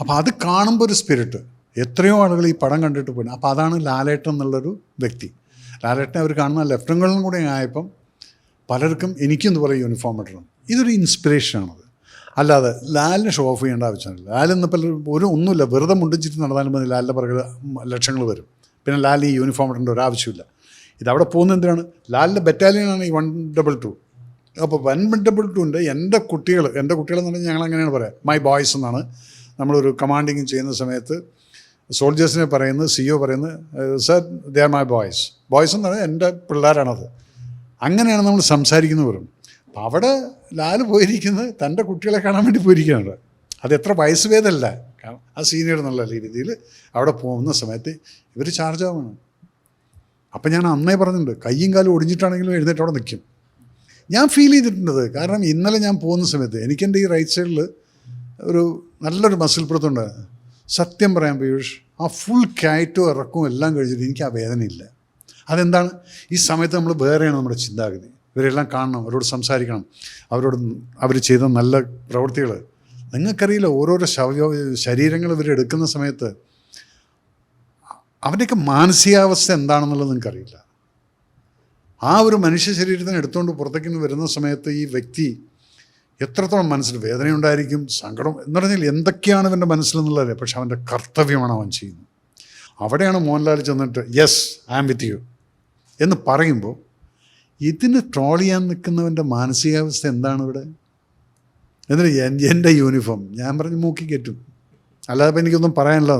അപ്പോൾ അത് കാണുമ്പോൾ ഒരു സ്പിരിറ്റ് എത്രയോ ആളുകൾ ഈ പടം കണ്ടിട്ട് പോയി. അപ്പോൾ അതാണ് ലാലേട്ടൻ എന്നുള്ളൊരു വ്യക്തി. ലാലേട്ടനെ അവർ കാണുന്ന ലെഫ്റ്റങ്ങളിലും കൂടെ ആയപ്പം പലർക്കും എനിക്കും എന്ന് പറയും യൂണിഫോം ഇടണം. ഇതൊരു ഇൻസ്പിറേഷനാണത് അല്ലാതെ ലാലിനെ ഷോ ഓഫ് ചെയ്യേണ്ട ആവശ്യമില്ല. ലാൽ പല ഒരു ഒന്നുമില്ല. വെറുതെ മുണ്ടിച്ചിട്ട് നടന്നാലും മതി. ലാലിന്റെ പുറകെ ലക്ഷങ്ങൾ വരും. പിന്നെ ലാൽ ഈ യൂണിഫോം ഇടേണ്ട ഒരു ആവശ്യമില്ല. ഇതവിടെ പോകുന്ന എന്തിനാണ്? ലാലിന്റെ ബറ്റാലിയനാണ് ഈ വൺ ഡബിൾ ടു അപ്പോൾ വൺ ഡബിൾ ടുവിന്റെ എന്റെ കുട്ടികൾ എന്റെ കുട്ടികളെന്ന് പറഞ്ഞാൽ ഞങ്ങൾ അങ്ങനെയാണ് പറയാം? മൈ ബോയ്സ് എന്നാണ്. നമ്മളൊരു കമാൻഡിങ് ചെയ്യുന്ന സമയത്ത് സോൾജേഴ്സിനെ പറയുന്നത് സി ഒ പറയുന്നത് sir they are my boys boys എന്ന് പറഞ്ഞാൽ എന്റെ പിള്ളേരാണത്. അങ്ങനെയാണ് നമ്മൾ സംസാരിക്കുന്നവരും. അപ്പം അവിടെ ലാൽ പോയിരിക്കുന്നത് തന്റെ കുട്ടികളെ കാണാൻ വേണ്ടി പോയിരിക്കുകയാണ്. അത് എത്ര വയസ്സ് ഭേദമല്ല കാരണം ആ സീനിയർ എന്നുള്ള രീതിയിൽ അവിടെ പോകുന്ന സമയത്ത് ഇവർ ചാർജ് ആവുകയാണ്. അപ്പം ഞാൻ അന്നേ പറഞ്ഞിട്ടുണ്ട് കയ്യും കാലും ഒടിഞ്ഞിട്ടാണെങ്കിലും എഴുന്നേറ്റ് അവിടെ നിൽക്കും. ഞാൻ ഫീൽ ചെയ്തിട്ടുണ്ട് കാരണം ഇന്നലെ ഞാൻ പോകുന്ന സമയത്ത് എനിക്കെന്റെ ഈ റൈറ്റ് സൈഡിൽ ഒരു നല്ലൊരു മസിൽ പുറത്തുണ്ട് സത്യം പറയാൻ പീയൂഷ് ആ ഫുൾ കയറ്റവും ഇറക്കവും എല്ലാം കഴിഞ്ഞിട്ട് എനിക്ക് ആ വേദനയില്ല അതെന്താണ്? ഈ സമയത്ത് നമ്മൾ വേറെയാണ് നമ്മുടെ ചിന്താഗതി. ഇവരെല്ലാം കാണണം അവരോട് സംസാരിക്കണം. അവരോട് അവർ ചെയ്ത നല്ല പ്രവൃത്തികൾ നിങ്ങൾക്കറിയില്ല ഓരോരോ ശരീരങ്ങൾ ഇവർ എടുക്കുന്ന സമയത്ത് അവന്റെയൊക്കെ മാനസികാവസ്ഥ എന്താണെന്നുള്ളത് നിങ്ങൾക്കറിയില്ല. ആ ഒരു മനുഷ്യ ശരീരത്തിന് എടുത്തുകൊണ്ട് പുറത്തേക്ക് നിന്ന് വരുന്ന സമയത്ത് ഈ വ്യക്തി എത്രത്തോളം മനസ്സിൽ വേദനയുണ്ടായിരിക്കും സങ്കടം എന്ന് പറഞ്ഞാൽ എന്തൊക്കെയാണ് ഇവന്റെ മനസ്സിലെന്നുള്ളത് പക്ഷെ അവന്റെ കർത്തവ്യമാണ് അവൻ ചെയ്യുന്നത്. അവിടെയാണ് മോഹൻലാൽ ചെന്നിട്ട് yes I am with you എന്ന് പറയുമ്പോൾ ഇതിന് ട്രോൾ ചെയ്യാൻ നിൽക്കുന്നവന്റെ മാനസികാവസ്ഥ എന്താണ് ഇവിടെ? എന്നിട്ട് എന്റെ യൂണിഫോം ഞാൻ പറഞ്ഞ് മൂക്കി കയറ്റും. അല്ലാതെ ഇപ്പം എനിക്കൊന്നും പറയാനില്ല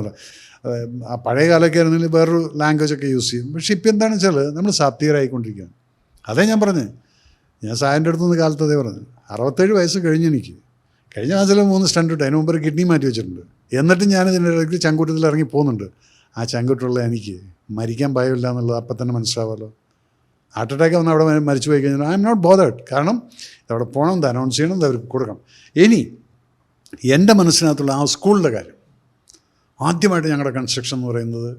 ആ പഴയ കാലമൊക്കെ ആയിരുന്നെങ്കിൽ വേറൊരു ലാംഗ്വേജ് ഒക്കെ യൂസ് ചെയ്യും. പക്ഷെ ഇപ്പം എന്താണെന്ന് വെച്ചാൽ നമ്മൾ സത്യരായിക്കൊണ്ടിരിക്കുകയാണ് അതേ ഞാൻ പറഞ്ഞത് ഞാൻ സായന്റെ അടുത്തുനിന്ന് കാലത്ത് അതേ പറഞ്ഞു. അറുപത്തേഴ് വയസ്സ് കഴിഞ്ഞ് എനിക്ക്. കഴിഞ്ഞ മാസത്തിൽ മൂന്ന് സ്റ്റണ്ട് ഇട്ട്. അതിന് മുമ്പ് കിഡ്നി മാറ്റി വെച്ചിട്ടുണ്ട്. എന്നിട്ടും ഞാൻ ഇതിന്റെ ഇടയ്ക്ക് ചങ്കൂട്ടത്തിൽ ഇറങ്ങി പോകുന്നുണ്ട്. ആ ചങ്കൂട്ടുള്ള എനിക്ക് മരിക്കാൻ ഭയമില്ല എന്നുള്ളത് അപ്പം തന്നെ മനസ്സിലാവുമല്ലോ ഹാർട്ട് അറ്റാക്ക് വന്ന് അവിടെ മരിച്ചു പോയി കഴിഞ്ഞാൽ ഐ എം നോട്ട് ബോധേഡ് കാരണം ഇതവിടെ പോകണം ഇത് അനൗൺസ് ചെയ്യണം ഇത് അവർക്ക് കൊടുക്കണം. ഇനി എന്റെ മനസ്സിനകത്തുള്ള ആ സ്കൂളിന്റെ കാര്യം. ആദ്യമായിട്ട് ഞങ്ങളുടെ കൺസ്ട്രക്ഷൻ എന്ന് പറയുന്നത്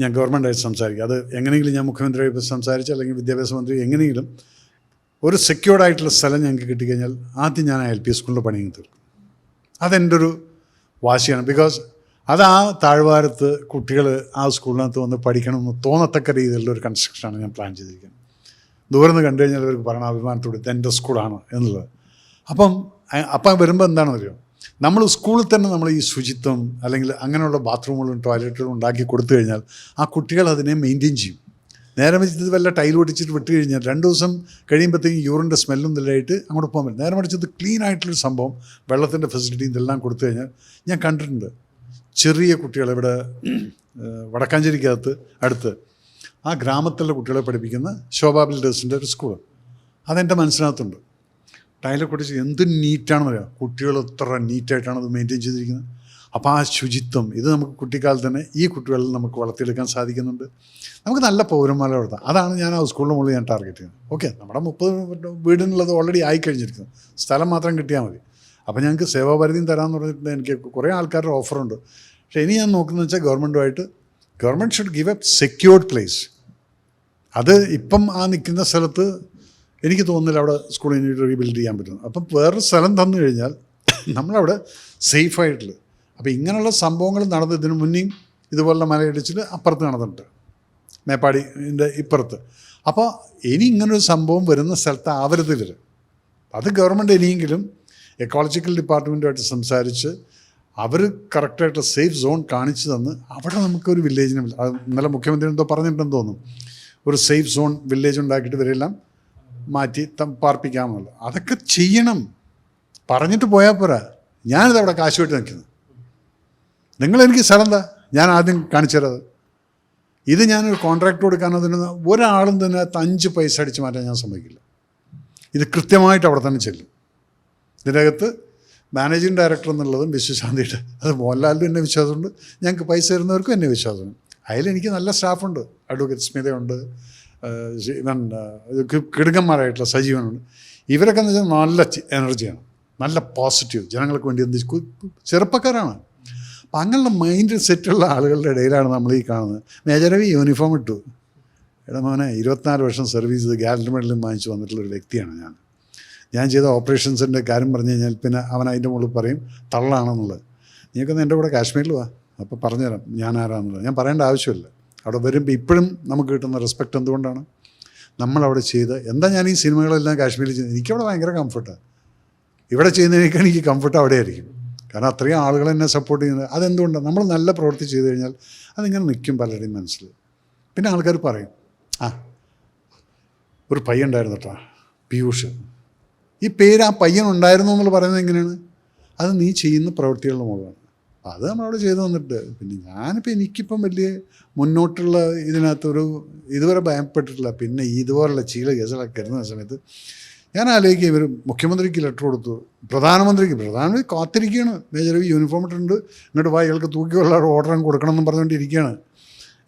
ഞാൻ ഗവൺമെന്റായിട്ട് സംസാരിക്കും. അത് എങ്ങനെയെങ്കിലും ഞാൻ മുഖ്യമന്ത്രിയായിട്ട് സംസാരിച്ച് അല്ലെങ്കിൽ വിദ്യാഭ്യാസ മന്ത്രി എങ്ങനെയെങ്കിലും ഒരു സെക്യൂർഡ് ആയിട്ടുള്ള സ്ഥലം ഞങ്ങൾക്ക് കിട്ടിക്കഴിഞ്ഞാൽ ആദ്യം ഞാൻ എൽ പി സ്കൂളിൽ പണി അങ്ങ് തീർക്കും. അതെന്റെ ഒരു വാശിയാണ്. ബിക്കോസ് അത് ആ താഴ്വാരത്ത് കുട്ടികൾ ആ സ്കൂളിനകത്ത് വന്ന് പഠിക്കണമെന്ന് തോന്നത്തക്ക രീതിയിലുള്ള ഒരു കൺസ്ട്രക്ഷനാണ് ഞാൻ പ്ലാൻ ചെയ്തിരിക്കുന്നത്. ദൂരം കണ്ടു കഴിഞ്ഞാൽ അവർക്ക് പറയണം അഭിമാനത്തോട് എന്റെ സ്കൂളാണ് എന്നുള്ളത്. അപ്പം അപ്പം വരുമ്പോൾ എന്താണെന്ന് അറിയോ നമ്മൾ സ്കൂളിൽ തന്നെ നമ്മൾ ഈ ശുചിത്വം അല്ലെങ്കിൽ അങ്ങനെയുള്ള ബാത്റൂമുകളും ടോയ്ലറ്റുകളും ഉണ്ടാക്കി കൊടുത്തു കഴിഞ്ഞാൽ ആ കുട്ടികൾ അതിനെ മെയിന്റെയിൻ ചെയ്യും. നേരെ വെച്ചത് വല്ല ടൈൽ ഒടിച്ചിട്ട് വിട്ട് കഴിഞ്ഞാൽ രണ്ട് ദിവസം കഴിയുമ്പോഴത്തേക്കും യൂറിന്റെ സ്മെല്ലും ഇല്ലായിട്ട് അങ്ങോട്ട് പോകാൻ പറ്റും. നേരെ മറിച്ചത് ക്ലീൻ ആയിട്ടുള്ളൊരു സംഭവം വെള്ളത്തിന്റെ ഫെസിലിറ്റി ഇതെല്ലാം കൊടുത്തു കഴിഞ്ഞാൽ ഞാൻ കണ്ടിട്ടുണ്ട്. ചെറിയ കുട്ടികൾ ഇവിടെ വടക്കാഞ്ചേരിക്കകത്ത് അടുത്ത് ആ ഗ്രാമത്തിലെ കുട്ടികളെ പഠിപ്പിക്കുന്ന ശോഭാ ബിൽഡേഴ്സിന്റെ ഒരു സ്കൂൾ അതെന്റെ മനസ്സിനകത്തുണ്ട്. ടൈലെ കുട്ടിച്ച് എന്ത് നീറ്റാണെന്ന് അറിയാം? കുട്ടികൾ എത്ര നീറ്റായിട്ടാണ് അത് മെയിന്റെയിൻ ചെയ്തിരിക്കുന്നത്. അപ്പോൾ ആ ശുചിത്വം ഇത് നമുക്ക് കുട്ടിക്കാലത്ത് തന്നെ ഈ കുട്ടികളിൽ നമുക്ക് വളർത്തിയെടുക്കാൻ സാധിക്കുന്നുണ്ട്. നമുക്ക് നല്ല പൗരന്മാരെ വളർത്താം. അതാണ് ഞാൻ ആ സ്കൂളിന്റെ മുകളിൽ ഞാൻ ടാർഗറ്റ് ചെയ്യുന്നത്. ഓക്കെ നമ്മുടെ മുപ്പത് വീടിനുള്ളത് ഓൾറെഡി ആയി കഴിഞ്ഞിരിക്കുന്നു സ്ഥലം മാത്രം കിട്ടിയാൽ മതി. അപ്പോൾ ഞങ്ങൾക്ക് സേവാപരിധിയും തരാമെന്ന് പറഞ്ഞിട്ട് എനിക്ക് കുറേ ആൾക്കാരുടെ ഓഫറുണ്ട് പക്ഷേ ഇനി ഞാൻ നോക്കുന്നത് വെച്ചാൽ ഗവൺമെന്റുമായിട്ട് government should give a secured place അത് ഇപ്പം ആ നിൽക്കുന്ന സ്ഥലത്ത് എനിക്ക് തോന്നുന്നില്ല അവിടെ സ്കൂൾ ഇനി റീബിൽഡ് ചെയ്യാൻ പറ്റും. അപ്പം വേറൊരു സ്ഥലം തന്നു കഴിഞ്ഞാൽ നമ്മളവിടെ സേഫായിട്ടുള്ള അപ്പോൾ ഇങ്ങനെയുള്ള സംഭവങ്ങൾ നടന്ന് ഇതിനു മുന്നേയും ഇതുപോലുള്ള മലയിടിച്ചിൽ അപ്പുറത്ത് നടന്നിട്ടുണ്ട്. മേപ്പാടിന്റെ ഇപ്പുറത്ത്. അപ്പോൾ ഇനി ഇങ്ങനൊരു സംഭവം വരുന്ന സ്ഥലത്ത് ആവരുത് ഇവർ അത് ഗവൺമെന്റ് ഇനിയെങ്കിലും എക്കോളജിക്കൽ ഡിപ്പാർട്ട്മെന്റുമായിട്ട് സംസാരിച്ച് അവർ കറക്റ്റായിട്ട് സേഫ് സോൺ കാണിച്ചു തന്ന് അവിടെ നമുക്കൊരു വില്ലേജിനെ ഇന്നലെ മുഖ്യമന്ത്രി എന്തോ പറഞ്ഞിട്ടുണ്ടെന്ന് തോന്നുന്നു. ഒരു സേഫ് സോൺ വില്ലേജ് ഉണ്ടാക്കിയിട്ട് ഇവരെല്ലാം മാറ്റി പാർപ്പിക്കാമെന്നുള്ളത് അതൊക്കെ ചെയ്യണം. പറഞ്ഞിട്ട് പോയാൽ പോരാ. ഞാനിത് അവിടെ കാശ് വെട്ടി നിൽക്കുന്നു. നിങ്ങൾ എനിക്ക് സ്ഥലം എന്താ? ഞാൻ ആദ്യം കാണിച്ചു തരാത് ഇത് ഞാനൊരു കോൺട്രാക്ട് കൊടുക്കാൻ അതിന് ഒരാളും തന്നെ അഞ്ച് പൈസ അടിച്ച് മാറ്റാൻ ഞാൻ സമ്മതിക്കില്ല. ഇത് കൃത്യമായിട്ട് അവിടെ തന്നെ ചെല്ലും. ഇതിനകത്ത് മാനേജിങ് ഡയറക്ടർ എന്നുള്ളതും വിശ്വശാന്തിയുടെ അത് മോഹൻലാലിനും എന്നെ വിശ്വാസമുണ്ട്. ഞങ്ങൾക്ക് പൈസ തരുന്നവർക്കും എന്നെ വിശ്വാസമുണ്ട്. അതിലെനിക്ക് നല്ല സ്റ്റാഫുണ്ട് അഡ്വക്കേറ്റ് സ്മിതയുണ്ട്. ഇവൻ കിടുങ്ങന്മാരായിട്ടുള്ള സജീവനുണ്ട്. ഇവരൊക്കെ എന്ന് വെച്ചാൽ നല്ല എനർജിയാണ്. നല്ല പോസിറ്റീവ് ജനങ്ങൾക്ക് വേണ്ടി എന്ത് ചെറുപ്പക്കാരാണ്. അപ്പം അങ്ങനെയുള്ള മൈൻഡ് സെറ്റുള്ള ആളുകളുടെ ഇടയിലാണ് നമ്മൾ ഈ കാണുന്നത്. മേജരവി യൂണിഫോം ഇട്ടു. എടാ മോനെ ഇരുപത്തിനാല് വർഷം സർവീസ് ചെയ്ത് ഗ്യാരണ്ടി മെഡലും വാങ്ങിച്ചു വന്നിട്ടുള്ള ഒരു വ്യക്തിയാണ് ഞാൻ. ഞാൻ ചെയ്ത ഓപ്പറേഷൻസിന്റെ കാര്യം പറഞ്ഞു കഴിഞ്ഞാൽ പിന്നെ അവൻ അതിന്റെ മുകളിൽ പറയും തള്ളാണെന്നുള്ളത്. നീക്കൊന്ന് എന്റെ കൂടെ കാശ്മീരിൽ വാ. അപ്പോൾ പറഞ്ഞുതരാം ഞാൻ ആരാന്നുള്ളത്. ഞാൻ പറയേണ്ട ആവശ്യമില്ല. അവിടെ വരുമ്പോൾ ഇപ്പോഴും നമുക്ക് കിട്ടുന്ന റെസ്പെക്റ്റ് എന്തുകൊണ്ടാണ്? നമ്മളവിടെ ചെയ്ത് എന്താ ഞാൻ ഈ സിനിമകളെല്ലാം കാശ്മീരിൽ ചെയ്യുന്നത്? എനിക്കവിടെ ഭയങ്കര കംഫർട്ടാണ് ഇവിടെ ചെയ്യുന്നതിനേക്കാൾ എനിക്ക് കംഫർട്ട് അവിടെ ആയിരിക്കും കാരണം അത്രയും ആളുകൾ എന്നെ സപ്പോർട്ട് ചെയ്യുന്നത്. അതെന്തുകൊണ്ടാണ് നമ്മൾ നല്ല പ്രവൃത്തി ചെയ്തു കഴിഞ്ഞാൽ അതിങ്ങനെ നിൽക്കും പലരുടെയും മനസ്സിൽ. പിന്നെ ആൾക്കാർ പറയും ആ ഒരു പയ്യൻ ഉണ്ടായിരുന്നു കേട്ടോ പീയൂഷ്. ഈ പേര് ആ പയ്യൻ ഉണ്ടായിരുന്നു എന്നുള്ള പറയുന്നത് എങ്ങനെയാണ്? അത് നീ ചെയ്യുന്ന പ്രവൃത്തികളുടെ മുകളാണ് അത് നമ്മളവിടെ ചെയ്തു വന്നിട്ട് പിന്നെ ഞാനിപ്പോൾ എനിക്കിപ്പം വലിയ മുന്നോട്ടുള്ള ഇതിനകത്തൊരു ഇതുവരെ ഭയപ്പെട്ടിട്ടില്ല. പിന്നെ ഇതുപോലുള്ള ചീല കേസുകളൊക്കെ വരുന്ന സമയത്ത് ഞാൻ ആലോചിക്കുക ഇവർ മുഖ്യമന്ത്രിക്ക് ലെറ്റർ കൊടുത്തു. പ്രധാനമന്ത്രിക്ക് പ്രധാനമന്ത്രി കാത്തിരിക്കുകയാണ്. മേജർ വി യൂണിഫോം ഇട്ടിട്ടുണ്ട്. എന്നിട്ട് വാ ഇയാൾക്ക് തൂക്കിയുള്ള ഓർഡർ കൊടുക്കണം എന്ന് പറഞ്ഞുകൊണ്ടിരിക്കുകയാണ്.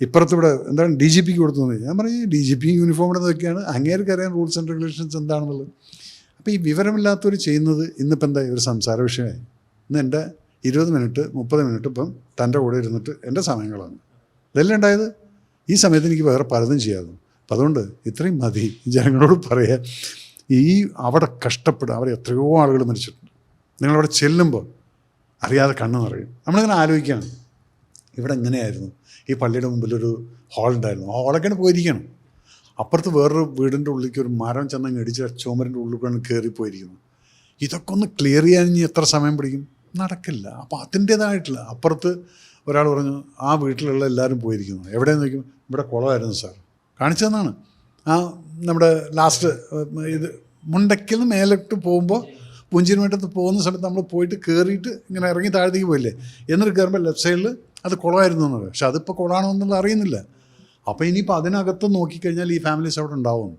ഇപ്പുറത്തിവിടെ എന്താണ് ഡി ജി പിക്ക് കൊടുത്തു. ഞാൻ പറഞ്ഞു ഡി ജി പി യൂണിഫോം ഇടുന്ന നോക്കിയാണ് അങ്ങേർക്ക് അറിയാൻ റൂൾസ് ആൻഡ് റെഗുലേഷൻസ് എന്താണെന്നുള്ളത്. അപ്പോൾ ഈ വിവരമില്ലാത്തവർ ചെയ്യുന്നത് ഇന്നിപ്പോൾ എന്താ ഒരു സംസാര വിഷയമായി. ഇന്ന് എന്റെ ഇരുപത് മിനിറ്റ് മുപ്പത് മിനിറ്റ് ഇപ്പം തന്റെ കൂടെ ഇരുന്നിട്ട് എന്റെ സമയങ്ങളാണ്. ഇതെല്ലാം ഉണ്ടായത്? ഈ സമയത്ത് എനിക്ക് വേറെ പലതും ചെയ്യാമായിരുന്നു. അപ്പം അതുകൊണ്ട് ഇത്രയും മതി. ജനങ്ങളോട് പറയുക ഈ അവിടെ കഷ്ടപ്പെടുക അവിടെ എത്രയോ ആളുകൾ മരിച്ചിട്ടുണ്ട്. നിങ്ങളവിടെ ചെല്ലുമ്പോൾ അറിയാതെ കണ്ണു നിറയും. നമ്മളിങ്ങനെ ആലോചിക്കുകയാണ്. ഇവിടെ എങ്ങനെയായിരുന്നു? ഈ പള്ളിയുടെ മുമ്പിലൊരു ഹാൾ ഉണ്ടായിരുന്നു. ആ ഹാളൊക്കെയാണ് പോയിരിക്കണം അപ്പുറത്ത് വേറൊരു വീടിന്റെ ഉള്ളിലേക്ക് ഒരു മരം ചെന്നങ്ങ് ഇടിച്ച് ചോമരിന്റെ ഉള്ളിൽ കൂടെ കയറിപ്പോയിരിക്കുന്നു. ഇതൊക്കെ ഒന്ന് ക്ലിയർ ചെയ്യാൻ ഇനി എത്ര സമയം പിടിക്കും? നടക്കില്ല. അപ്പോൾ അതിന്റേതായിട്ടില്ല അപ്പുറത്ത് ഒരാൾ പറഞ്ഞു ആ വീട്ടിലുള്ള എല്ലാവരും പോയിരിക്കുന്നു. എവിടെയെന്ന് നോക്കും ഇവിടെ കുളമായിരുന്നു സാർ. കാണിച്ചു തന്നാണ്. ആ നമ്മുടെ ലാസ്റ്റ് ഇത് മുണ്ടയ്ക്കിൽ നിന്ന് മേലോട്ട് പോകുമ്പോൾ പുഞ്ചിരിമേട്ടത്ത് പോകുന്ന സമയത്ത് നമ്മൾ പോയിട്ട് കയറിയിട്ട് ഇങ്ങനെ ഇറങ്ങി താഴത്തേക്ക് പോയില്ലേ? എന്നിട്ട് കയറുമ്പോൾ ലെഫ്റ്റ് സൈഡിൽ അത് കുളമായിരുന്നു എന്നുള്ളത് പക്ഷെ അതിപ്പോൾ കുളമാണോ എന്നുള്ളത് അറിയുന്നില്ല. അപ്പോൾ ഇനിയിപ്പോൾ അതിനകത്ത് നോക്കിക്കഴിഞ്ഞാൽ ഈ ഫാമിലീസ് അവിടെ ഉണ്ടാവും.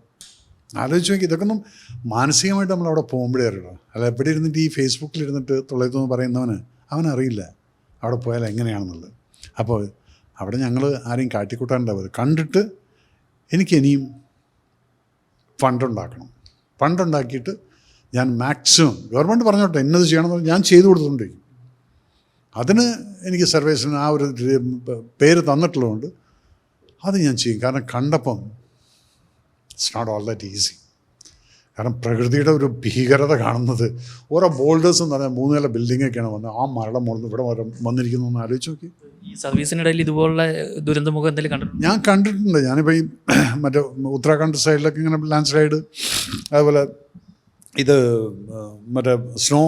ആലോചിച്ച് നോക്കി ഇതൊക്കെ ഒന്നും മാനസികമായിട്ട് നമ്മൾ അവിടെ പോകുമ്പോഴേ അറിയുള്ളൂ. അല്ല എവിടെ ഇരുന്നിട്ട് ഈ ഫേസ്ബുക്കിൽ ഇരുന്നിട്ട് തൊള്ളയത്തെന്ന് പറയുന്നവന് അവനറിയില്ല അവിടെ പോയാൽ എങ്ങനെയാണെന്നുള്ളത്. അപ്പോൾ അവിടെ ഞങ്ങൾ ആരെയും കാട്ടിക്കൂട്ടാനുണ്ടാവരുത് കണ്ടിട്ട് എനിക്ക് ഇനിയും ഫണ്ടുണ്ടാക്കണം. ഫണ്ടുണ്ടാക്കിയിട്ട് ഞാൻ മാക്സിമം ഗവൺമെന്റ് പറഞ്ഞോട്ടെ എന്നത് ചെയ്യണമെന്ന് ഞാൻ ചെയ്തു കൊടുത്തുകൊണ്ടിരിക്കും. അതിന് എനിക്ക് സർവീസിന് ആ ഒരു പേര് തന്നിട്ടുള്ളതുകൊണ്ട് അത് ഞാൻ ചെയ്യും. കാരണം കണ്ടപ്പം it's not all that easy കാരണം പ്രകൃതിയുടെ ഒരു ഭീകരത കാണുന്നത് ഓരോ ബോൾഡേഴ്സ് എന്ന് പറഞ്ഞാൽ മൂന്ന് നില ഒക്കെയാണ് വന്നത്. ആ മരണം മുകളിൽ ഇവിടെ വരെ വന്നിരിക്കുന്നു എന്ന് ആലോചിച്ച് നോക്കി. ഈ സർവീസിനിടയിൽ ഇതുപോലുള്ള ദുരന്തമുഖം എന്തെങ്കിലും കണ്ടിട്ടുണ്ട്? ഞാൻ കണ്ടിട്ടുണ്ട്. ഞാനിപ്പോൾ ഈ മറ്റേ ഉത്തരാഖണ്ഡ് സൈഡിലൊക്കെ ഇങ്ങനെ ലാൻഡ് സ്ലൈഡ് അതുപോലെ ഇത് മറ്റേ സ്നോ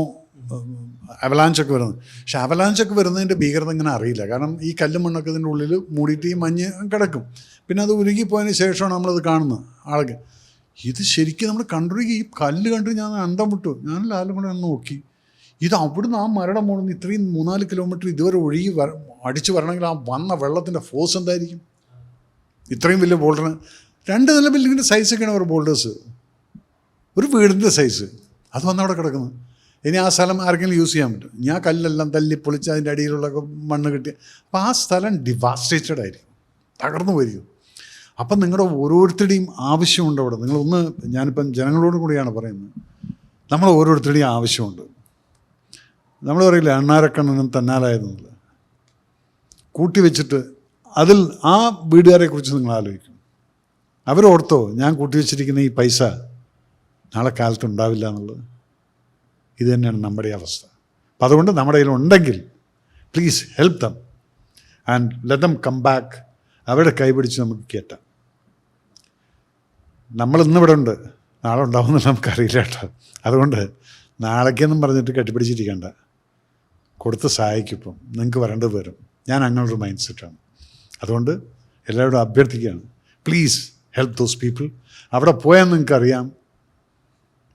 അവലാഞ്ചൊക്കെ വരുന്നത്. പക്ഷെ അവലാഞ്ചൊക്കെ വരുന്നതിന്റെ ഭീകരത ഇങ്ങനെ അറിയില്ല. കാരണം ഈ കല്ലും മണ്ണൊക്കെ ഇതിന്റെ ഉള്ളിൽ മൂടിയിട്ട് ഈ മഞ്ഞ് കിടക്കും. പിന്നെ അത് ഉരുകിപ്പോയതിന് ശേഷമാണ് നമ്മളത് കാണുന്നത് ആൾക്ക് ഇത് ശരിക്കും നമ്മൾ കണ്ടുപിടിക്കുക ഈ കല്ല് കണ്ടു ഞാൻ അന്തം വിട്ടു. ഞാൻ ലാലും കൂടെ ഒന്ന് നോക്കി. ഇത് അവിടുന്ന് ആ മരയുടെ മുകളിൽ നിന്ന് ഇത്രയും മൂന്നാൽ കിലോമീറ്റർ ഇതുവരെ ഒഴുകി വര അടിച്ചു വരണമെങ്കിൽ ആ വന്ന വെള്ളത്തിന്റെ ഫോഴ്സ് എന്തായിരിക്കും? ഇത്രയും വലിയ ബോൾഡറിന്. രണ്ട് നില ബിൽഡിങ്ങിന്റെ സൈസൊക്കെയാണ് ഒരു ബോൾഡേഴ്സ്. ഒരു വീടിന്റെ സൈസ് അത് വന്നവിടെ കിടക്കുന്നു ഇനി ആ സ്ഥലം ആർക്കെങ്കിലും യൂസ് ചെയ്യാൻ പറ്റും. ഞാൻ കല്ലെല്ലാം തല്ലി പൊളിച്ച് അതിന്റെ അടിയിലുള്ള മണ്ണ് കിട്ടി. അപ്പോൾ ആ സ്ഥലം ഡിവാസ്റ്റേറ്റഡ് ആയിരിക്കും. തകർന്നു പോയിരിക്കും. അപ്പം നിങ്ങളുടെ ഓരോരുത്തരുടെയും ആവശ്യമുണ്ട് അവിടെ. നിങ്ങളൊന്ന് ഞാനിപ്പം ജനങ്ങളോട് കൂടിയാണ് പറയുന്നത്. നമ്മൾ ഓരോരുത്തരുടെയും ആവശ്യമുണ്ട്. നമ്മൾ പറയില്ല അണ്ണാരക്കണ്ണനും തന്നാലായിരുന്നില്ല കൂട്ടി വെച്ചിട്ട് അതിൽ ആ വീടുകാരെക്കുറിച്ച് കുറിച്ച് നിങ്ങൾ ആലോചിക്കും അവരോർത്തോ ഞാൻ കൂട്ടി വെച്ചിരിക്കുന്ന ഈ പൈസ നാളെ കാലത്ത് ഉണ്ടാവില്ല എന്നുള്ളത്. ഇത് തന്നെയാണ് നമ്മുടെ അവസ്ഥ. അപ്പം അതുകൊണ്ട് നമ്മുടെ കയ്യിൽ ഉണ്ടെങ്കിൽ please help them and let them come back അവരുടെ കൈപിടിച്ച് നമുക്ക് കയറ്റാം നമ്മൾ ഇന്നിവിടെ ഉണ്ട്. നാളെ ഉണ്ടാവുമെന്ന് നമുക്കറിയില്ല കേട്ടോ. അതുകൊണ്ട് നാളേക്കെന്നും പറഞ്ഞിട്ട് കെട്ടിപ്പിടിച്ചിരിക്കേണ്ട. കൊടുത്ത് സഹായിക്കിപ്പം നിങ്ങൾക്ക് വരേണ്ടത് വരും. ഞാൻ അങ്ങനൊരു മൈൻഡ് സെറ്റാണ് അതുകൊണ്ട് എല്ലാവരോടും അഭ്യർത്ഥിക്കുകയാണ്. പ്ലീസ് ഹെൽപ്പ് ദോസ് പീപ്പിൾ അവിടെ പോയാൽ നിങ്ങൾക്കറിയാം.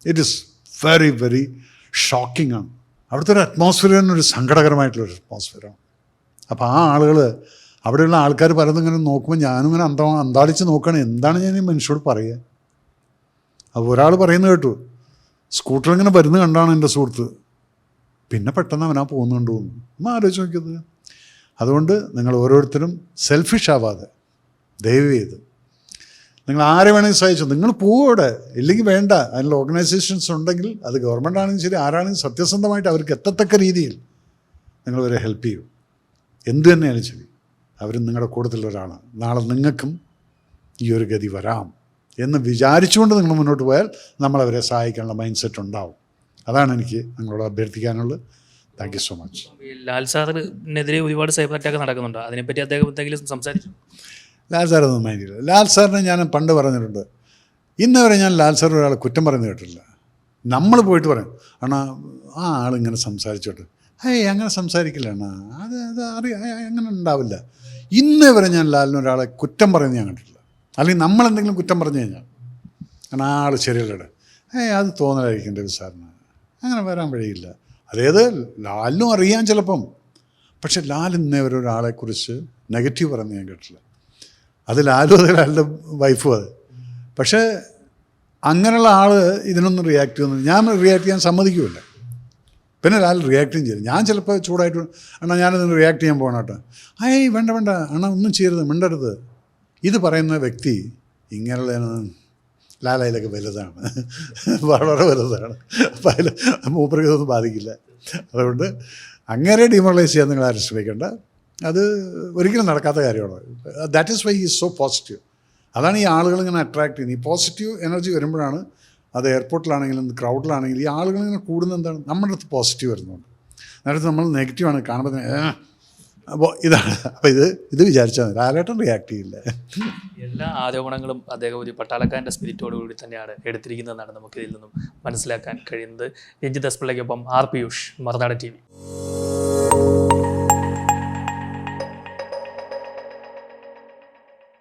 It is very very shocking ആണ്. അവിടുത്തെ ഒരു അറ്റ്മോസ്ഫിയർ തന്നെ ഒരു സങ്കടകരമായിട്ടുള്ളൊരു അറ്റ്മോസ്ഫിയറാണ് അപ്പോൾ ആ ആളുകൾ അവിടെയുള്ള ആൾക്കാർ പലതും ഇങ്ങനെ നോക്കുമ്പോൾ ഞാനും ഇങ്ങനെ അന്ത അന്താളിച്ച് നോക്കുകയാണ് എന്താണ് ഞാൻ ഈ മനുഷ്യരോട് പറയുക അപ്പോൾ ഒരാൾ പറയുന്നത് കേട്ടു സ്കൂട്ടർ ഇങ്ങനെ വരുന്ന കണ്ടാണ് എന്റെ സുഹൃത്ത്. പിന്നെ പെട്ടെന്ന് അവനാ പോകുന്നുണ്ട് തോന്നുന്നു. ഒന്ന് ആലോചിച്ച് നോക്കിയത്. അതുകൊണ്ട് നിങ്ങൾ ഓരോരുത്തരും സെൽഫിഷ് ആവാതെ ദയവ് ചെയ്ത് നിങ്ങൾ ആരെ വേണമെങ്കിൽ സഹായിച്ചു. നിങ്ങൾ പോവും അവിടെ ഇല്ലെങ്കിൽ വേണ്ട. അതിനുള്ള ഓർഗനൈസേഷൻസ് ഉണ്ടെങ്കിൽ അത് ഗവൺമെന്റ് ആണെങ്കിലും ശരി ആരാണെങ്കിലും സത്യസന്ധമായിട്ട് അവർക്ക് എത്തത്തക്ക രീതിയിൽ നിങ്ങൾ അവരെ ഹെൽപ്പ് ചെയ്യും. എന്തു തന്നെയാണ് ശരി. അവരും നിങ്ങളുടെ കൂട്ടത്തിലുള്ളവരാണ് നാളെ നിങ്ങൾക്കും ഈ ഒരു ഗതി വരാം എന്ന് വിചാരിച്ചുകൊണ്ട് നിങ്ങൾ മുന്നോട്ട് പോയാൽ നമ്മളവരെ സഹായിക്കാനുള്ള മൈൻഡ് സെറ്റ് ഉണ്ടാവും. അതാണ് എനിക്ക് നിങ്ങളോട് അഭ്യർത്ഥിക്കാനുള്ളത്. Thank you so much Lal സാറിനെതിരെ ഒരുപാട് സൈബർ അറ്റാക്ക് നടക്കുന്നുണ്ട്? അതിനെപ്പറ്റി അദ്ദേഹം എന്തെങ്കിലും സംസാരിച്ചു? ലാൽ സാറൊന്നും മൈൻഡ് ചെയ്യില്ല ലാൽ സാറിനെ ഞാൻ പണ്ട് പറഞ്ഞിട്ടുണ്ട്. ഇന്ന് വരെ ഞാൻ ലാൽ സാർ ഒരാളെ കുറ്റം പറഞ്ഞു കേട്ടില്ല നമ്മൾ പോയിട്ട് പറയും അണ്ണാ ആ ആളിങ്ങനെ സംസാരിച്ചോട്ട്. ഏയ് അങ്ങനെ സംസാരിക്കില്ല അണ്ണാ. അത് അത് അറിയ അങ്ങനെ ഉണ്ടാവില്ല. ഇന്ന് വരെ ഞാൻ ലാലിന് ഒരാളെ കുറ്റം പറയുന്നത് ഞാൻ കണ്ടിട്ടില്ല. അല്ലെങ്കിൽ നമ്മൾ എന്തെങ്കിലും കുറ്റം പറഞ്ഞു കഴിഞ്ഞാൽ കാരണം ആ ആൾ ശരിയല്ലടെ. ഏയ് അത് തോന്നലായിരിക്കും രവി സാറിന്. അങ്ങനെ വരാൻ വഴിയില്ല. അതായത് ലാലിനും അറിയാം ചിലപ്പം. പക്ഷെ ലാൽ ഇന്നേ വരെ ഒരാളെക്കുറിച്ച് നെഗറ്റീവ് പറയുന്നത് ഞാൻ കേട്ടില്ല അത് ലാലും വൈഫും അത്. പക്ഷേ അങ്ങനെയുള്ള ആൾ ഇതിനൊന്നും റിയാക്ട് ചെയ്യുന്നില്ല. ഞാൻ റിയാക്ട് ചെയ്യാൻ സമ്മതിക്കുമില്ല പിന്നെ ലാൽ റിയാക്റ്റും ചെയ്തു. ഞാൻ ചിലപ്പോൾ ചൂടായിട്ട് അണ്ണാ ഞാനിതിന് റിയാക്ട് ചെയ്യാൻ പോകണം കേട്ടോ. ഏയ് വേണ്ട വേണ്ട. അണ്ണാ ഒന്നും ചെയ്യരുത്. മിണ്ടരുത്. ഇത് പറയുന്ന വ്യക്തി ഇങ്ങനെയുള്ള ലാലയിലൊക്കെ വലുതാണ്. വളരെ വലുതാണ്. അപ്പം അതിൽ മൂപ്പർക്ക് ഇതൊന്നും ബാധിക്കില്ല. അതുകൊണ്ട് അങ്ങനെ ഡിമോറലൈസ് ചെയ്യാൻ നിങ്ങൾ ആരും ശ്രമിക്കേണ്ട. അത് ഒരിക്കലും നടക്കാത്ത കാര്യമാണ്. That is why is so positive അതാണ് ഈ ആളുകൾ ഇങ്ങനെ അട്രാക്ട് ചെയ്യുന്നത്. ഈ പോസിറ്റീവ് എനർജി വരുമ്പോഴാണ് അത് എയർപോർട്ടിലാണെങ്കിലും ക്രൗഡിലാണെങ്കിലും ഈ ആളുകൾ ഇങ്ങനെ കൂടുന്നത് എന്താണ്? നമ്മുടെ അടുത്ത് പോസിറ്റീവ് വരുന്നുണ്ട്. നേരത്തെ നമ്മൾ നെഗറ്റീവാണ് കാണുമ്പോൾ അപ്പോൾ ഇതാണ്. അപ്പോൾ ഇത് ഇത് വിചാരിച്ചാൽ മതി. ആരായിട്ടും റിയാക്ട് ചെയ്യില്ല. എല്ലാ ആരോപണങ്ങളും അദ്ദേഹം ഒരു പട്ടാളക്കാരന്റെ സ്പിരിറ്റോട് കൂടി തന്നെയാണ് എടുത്തിരിക്കുന്നതെന്നാണ് നമുക്ക് ഇതിൽ നിന്നും മനസ്സിലാക്കാൻ കഴിയുന്നത്. Ranjith S പിള്ളയ്ക്കൊപ്പം R Piyush Marunadu T V.